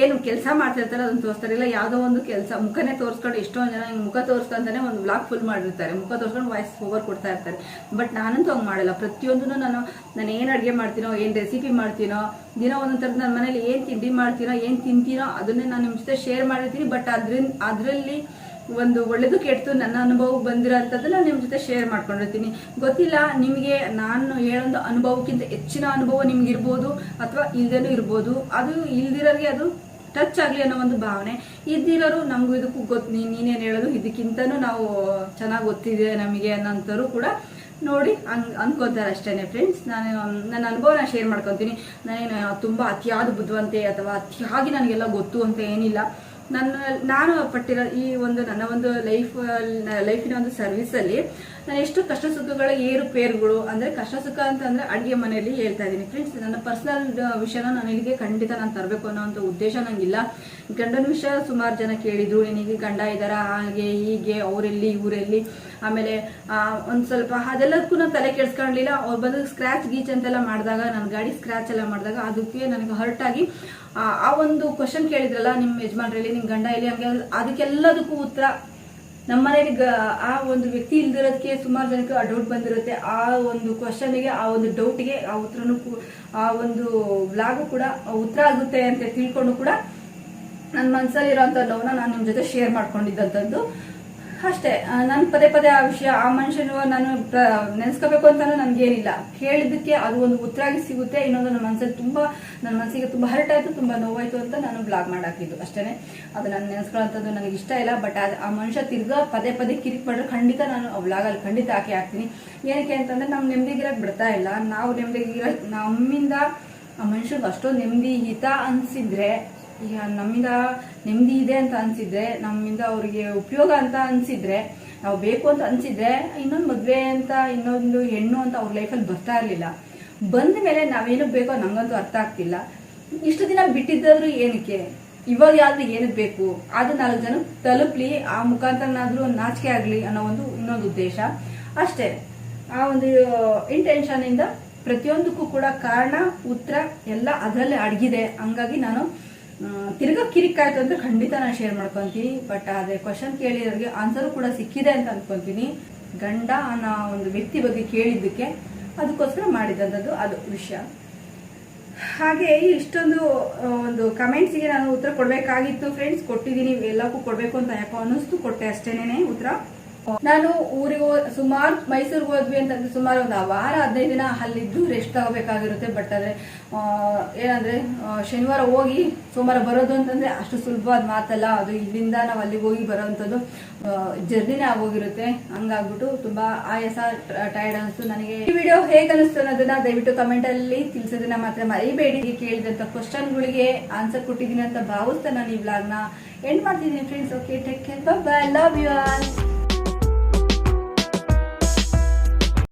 Speaker 1: ಏನು ಕೆಲಸ ಮಾಡ್ತಿರ್ತಾರೆ, ಅದನ್ನ ತೋರಿಸ್ತಾರೆ. ಇಲ್ಲ, ಯಾವುದೋ ಒಂದು ಕೆಲಸ ಮುಖನೇ ತೋರಿಸ್ಕೊಂಡು ಎಷ್ಟೊಂದು ಜನ ಹಿಂಗ್ ಮುಖ ತೋರಿಸ್ಕೊಂತಾನೆ ಒಂದು ವ್ಲಾಗ್ ಫುಲ್ ಮಾಡಿರ್ತಾರೆ. ಮುಖ ತೋರಿಸ್ಕೊಂಡು ವಾಯ್ಸ್ ಓವರ್ ಕೊಡ್ತಾ ಇರ್ತಾರೆ. ಬಟ್ ನಾನಂತೂ ಹಂಗೆ ಮಾಡಲ್ಲ. ಪ್ರತಿಯೊಂದು ನಾನು ನಾನು ಏನು ಅಡುಗೆ ಮಾಡ್ತೀನೋ, ಏನು ರೆಸಿಪಿ ಮಾಡ್ತೀನೋ, ದಿನ ಒಂದೊಂದು ಥರದ್ದು ನನ್ನ ಮನೇಲಿ ಏನು ತಿಂಡಿ ಮಾಡ್ತೀನೋ, ಏನು ತಿಂತೀನೋ, ಅದನ್ನೇ ನಾನು ನಿಮ್ಮ ಜೊತೆ ಶೇರ್ ಮಾಡಿರ್ತೀನಿ. ಬಟ್ ಅದ್ರಿಂದ, ಅದರಲ್ಲಿ ಒಂದು ಒಳ್ಳೇದು ಕೆಟ್ಟು ನನ್ನ ಅನುಭವಕ್ಕೆ ಬಂದಿರೋಂಥದ್ದನ್ನ ನಿಮ್ಮ ಜೊತೆ ಶೇರ್ ಮಾಡ್ಕೊಂಡಿರ್ತೀನಿ. ಗೊತ್ತಿಲ್ಲ, ನಿಮಗೆ ನಾನು ಹೇಳೋದು ಅನುಭವಕ್ಕಿಂತ ಹೆಚ್ಚಿನ ಅನುಭವ ನಿಮ್ಗೆ ಇರ್ಬೋದು ಅಥವಾ ಇಲ್ದೇನೂ ಇರ್ಬೋದು. ಅದು ಇಲ್ದಿರೋರಿಗೆ ಅದು ಟಚ್ ಆಗಲಿ ಅನ್ನೋ ಒಂದು ಭಾವನೆ. ಇದ್ದಿರೋರು ನಮಗೂ ಇದಕ್ಕೂ ಗೊತ್ತು ನೀನು ನೀನೇನು ಹೇಳೋದು ಇದಕ್ಕಿಂತನೂ ನಾವು ಚೆನ್ನಾಗಿ ಗೊತ್ತಿದೆ ನಮಗೆ ಅನ್ನೋಂಥವ್ರು ಕೂಡ ನೋಡಿ ಹಂಗ್ ಅನ್ಕೋತಾರೆ ಅಷ್ಟೇ ಫ್ರೆಂಡ್ಸ್ ನಾನು ನನ್ನ ಅನುಭವನ ಶೇರ್ ಮಾಡ್ಕೊತೀನಿ. ನಾನೇನು ತುಂಬ ಅತಿಯಾದ ಬುದ್ಧಿವಂತೆ ಅಥವಾ ಅತಿಯಾಗಿ ನನಗೆಲ್ಲ ಗೊತ್ತು ಅಂತ ಏನಿಲ್ಲ. ನನ್ನ, ನಾನು ಪಟ್ಟಿರೋ ಈ ಒಂದು, ನನ್ನ ಒಂದು ಲೈಫ್ ಲೈಫಿನ ಒಂದು ಸರ್ವಿಸಲ್ಲಿ ನಾನು ಎಷ್ಟು ಕಷ್ಟ ಸುಖಗಳ ಏರುಪೇರುಗಳು ಅಂದರೆ ಕಷ್ಟ ಸುಖ ಅಂತ ಅಂದರೆ ಅಡುಗೆ ಮನೆಯಲ್ಲಿ ಹೇಳ್ತಾ ಇದ್ದೀನಿ. ಫ್ರೆಂಡ್ಸ್ ನನ್ನ ಪರ್ಸನಲ್ ವಿಷಯನ ಇಲ್ಲಿಗೆ ಖಂಡಿತ ನಾನು ತರಬೇಕು ಅನ್ನೋ ಒಂದು ಉದ್ದೇಶ ನನಗಿಲ್ಲ ಗಂಡನ ವಿಷಯ ಸುಮಾರು ಜನ ಕೇಳಿದ್ರು ನಿನಗೆ ಗಂಡ ಇದ್ದಾರ, ಹಾಗೆ, ಹೀಗೆ, ಅವರೆಲ್ಲಿ, ಇವರೆಲ್ಲಿ, ಆಮೇಲೆ ಒಂದು ಸ್ವಲ್ಪ ಅದೆಲ್ಲದಕ್ಕೂ ನಾನು ತಲೆ ಕೆಡ್ಸ್ಕೊಂಡಿಲ್ಲ. ಅವ್ರು ಬಂದು ಸ್ಕ್ರಾಚ್ ಗೀಚ್ ಅಂತೆಲ್ಲ ಮಾಡಿದಾಗ ನನ್ನ ಗಾಡಿ ಸ್ಕ್ರಾಚ್ ಎಲ್ಲ ಮಾಡಿದಾಗ, ಅದಕ್ಕೆ ನನಗೆ ಹರ್ಟ್ ಆಗಿ ಆ ಒಂದು ಕ್ವಶನ್ ಕೇಳಿದ್ರಲ್ಲ ನಿಮ್ಮ ಯಜಮಾನ್ರಲ್ಲಿ ನಿಮ್ಮ ಗಂಡ ಇಲ್ಲಿ ಹಂಗೆ ಅದಕ್ಕೆಲ್ಲದಕ್ಕೂ ಉತ್ತರ ನಮ್ಮ ಮನೇಲಿ ಆ ಒಂದು ವ್ಯಕ್ತಿ ಇಲ್ದಿರೋದಕ್ಕೆ ಸುಮಾರು ಜನಕ್ಕೆ ಆ ಡೌಟ್ ಬಂದಿರುತ್ತೆ. ಆ ಒಂದು ಕ್ವಶನ್ಗೆ ಆ ಒಂದು ಡೌಟ್ಗೆ ಆ ಉತ್ತರನು ಆ ಒಂದು ಬ್ಲಾಗು ಕೂಡ ಉತ್ತರ ಆಗುತ್ತೆ ಅಂತ ತಿಳ್ಕೊಂಡು ಕೂಡ ನನ್ನ ಮನಸ್ಸಲ್ಲಿರೋಂಥ ನೋವನ್ನ ನಾನು ನಿಮ್ಮ ಜೊತೆ ಶೇರ್ ಮಾಡ್ಕೊಂಡಿದ್ದಂಥದ್ದು. ಅಷ್ಟೇ ನಾನು ಪದೇ ಪದೇ ಆ ವಿಷಯ, ಆ ಮನುಷ್ಯನು ನಾನು ನೆನ್ಸ್ಕೋಬೇಕು ಅಂತಾನು ನನಗೇನಿಲ್ಲ. ಕೇಳಿದ್ದಕ್ಕೆ ಅದು ಒಂದು ಉತ್ತರ ಆಗಿ ಸಿಗುತ್ತೆ, ಇನ್ನೊಂದು ನನ್ನ ಮನಸ್ಸಲ್ಲಿ ತುಂಬ, ನನ್ನ ಮನಸ್ಸಿಗೆ ತುಂಬ ಹರ್ಟ್ ಆಯಿತು, ತುಂಬ ನೋವಾಯಿತು ಅಂತ ನಾನು ಬ್ಲಾಗ್ ಮಾಡಾಕಿದ್ದು ಅಷ್ಟೇ ಅದು ನಾನು ನೆನೆಸ್ಕೊಳ್ಳೋಂಥದ್ದು ನನಗೆ ಇಷ್ಟ ಇಲ್ಲ, ಬಟ್ ಅದು ಆ ಮನುಷ್ಯ ತಿರ್ಗಾ ಪದೇ ಪದೇ ಕಿರಿಕ್ ಮಾಡಿದ್ರೆ ಖಂಡಿತ ನಾನು ಆ ವ್ಲಾಗಲ್ಲಿ ಖಂಡಿತ ಹಾಕಿ ಹಾಕ್ತೀನಿ. ಏನಕ್ಕೆ ಅಂತಂದ್ರೆ ನಾವು ನೆಮ್ಮದಿಗಿರಕ್ಕೆ ಬಿಡ್ತಾ ಇಲ್ಲ. ನಾವು ನೆಮ್ಮದಿಗಿರ ನಮ್ಮಿಂದ ಆ ಮನುಷ್ಯಗೆ ಅಷ್ಟೊಂದು ನೆಮ್ಮದಿ ಹಿತ ಅನಿಸಿದ್ರೆ ಈಗ ನಮ್ಮಿಂದ ನೆಮ್ಮದಿ ಇದೆ ಅಂತ ಅನ್ಸಿದ್ರೆ, ನಮ್ಮಿಂದ ಅವ್ರಿಗೆ ಉಪಯೋಗ ಅಂತ ಅನ್ಸಿದ್ರೆ, ನಾವು ಬೇಕು ಅಂತ ಅನ್ಸಿದ್ರೆ ಇನ್ನೊಂದು ಮದ್ವೆ ಅಂತ, ಇನ್ನೊಂದು ಹೆಣ್ಣು ಅಂತ ಅವ್ರ ಲೈಫಲ್ಲಿ ಬರ್ತಾ ಇರಲಿಲ್ಲ. ಬಂದ ಮೇಲೆ ನಾವೇನಕ್ಕೆ ಬೇಕೋ ನಮಗಂತೂ ಅರ್ಥ ಆಗ್ತಿಲ್ಲ. ಇಷ್ಟು ದಿನ ಬಿಟ್ಟಿದ್ದಾದ್ರೂ ಏನಕ್ಕೆ? ಇವಾಗ ಯಾವ್ದು ಏನಕ್ಕೆ ಬೇಕು? ಅದು ನಾಲ್ಕು ಜನ ತಲುಪ್ಲಿ, ಆ ಮುಖಾಂತರನಾದ್ರೂ ನಾಚಿಕೆ ಆಗಲಿ ಅನ್ನೋ ಒಂದು ಇನ್ನೊಂದು ಉದ್ದೇಶ. ಅಷ್ಟೇ, ಆ ಒಂದು ಇಂಟೆನ್ಷನ್ ಇಂದ ಪ್ರತಿಯೊಂದಕ್ಕೂ ಕೂಡ ಕಾರಣ, ಉತ್ತರ ಎಲ್ಲ ಅದರಲ್ಲೇ ಅಡಗಿದೆ. ಹಂಗಾಗಿ ನಾನು ತಿರ್ಗಾ ಕಿರಿಕಾಯ್ತು ಅಂದ್ರೆ ಖಂಡಿತ ನಾನು ಶೇರ್ ಮಾಡ್ಕೊಂತೀನಿ. ಬಟ್ ಅದೇ ಕ್ವಶನ್ ಕೇಳಿರೋರಿಗೆ ಆನ್ಸರ್ ಕೂಡ ಸಿಕ್ಕಿದೆ ಅಂತ ಅನ್ಕೊಂತೀನಿ. ಗಂಡ ಅನ್ನೋ ಒಂದು ವ್ಯಕ್ತಿ ಬಗ್ಗೆ ಕೇಳಿದ್ದಕ್ಕೆ ಅದಕ್ಕೋಸ್ಕರ ಮಾಡಿದಂಥದ್ದು ಅದು ವಿಷಯ. ಹಾಗೆ ಇಷ್ಟೊಂದು ಒಂದು ಕಮೆಂಟ್ಸಿಗೆ ನಾನು ಉತ್ತರ ಕೊಡಬೇಕಾಗಿತ್ತು. ಫ್ರೆಂಡ್ಸ್ ಕೊಟ್ಟಿದ್ದೀನಿ. ಎಲ್ಲಕ್ಕೂ ಕೊಡಬೇಕು ಅಂತ ಯಾಕೋ ಅನ್ನಿಸ್ತು. ಕೊಟ್ಟೆ ಅಷ್ಟೇನೆ ಉತ್ತರ. ನಾನು ಊರಿಗೆ ಸುಮಾರು ಮೈಸೂರಿಗೆ ಹೋದ್ವಿ ಅಂತಂದ್ರೆ ಸುಮಾರು ಒಂದು ವಾರ ಹದಿನೈದು ದಿನ ಅಲ್ಲಿದ್ದು ರೆಸ್ಟ್ ತಗೋಬೇಕಾಗಿರುತ್ತೆ. ಬಟ್ ಆದ್ರೆ ಆ, ಏನಂದ್ರೆ ಶನಿವಾರ ಹೋಗಿ ಸೋಮವಾರ ಬರೋದು ಅಂತಂದ್ರೆ ಅಷ್ಟು ಸುಲಭವಾದ ಮಾತಲ್ಲ. ಅದು ಇಲ್ಲಿಂದ ನಾವು ಅಲ್ಲಿಗೆ ಹೋಗಿ ಬರೋವಂಥದ್ದು ಜರ್ನಿನೇ ಆಗೋಗಿರುತ್ತೆ. ಹಂಗಾಗ್ಬಿಟ್ಟು ತುಂಬಾ ಆಯಾಸ ಟೈರ್ಡ್ ಅನಿಸ್ತು ನನಗೆ. ಈ ವಿಡಿಯೋ ಹೇಗೆ ಅನಿಸ್ತು ಅನ್ನೋದನ್ನ ದಯವಿಟ್ಟು ಕಮೆಂಟ್ ಅಲ್ಲಿ ತಿಳಿಸೋದನ್ನ ಮಾತ್ರ ಮರಿಬೇಡಿ. ಕೇಳಿದಂಥ ಕ್ವಶನ್ಗಳಿಗೆ ಆನ್ಸರ್ ಕೊಟ್ಟಿದ್ದೀನಿ ಅಂತ ಭಾವಿಸ್ತಾ ನಾನು ಈ ವ್ಲಾಗ್ನ ಎಂಡ್ ಮಾಡ್ತಿದ್ದೀನಿ friends okay take care bye love you all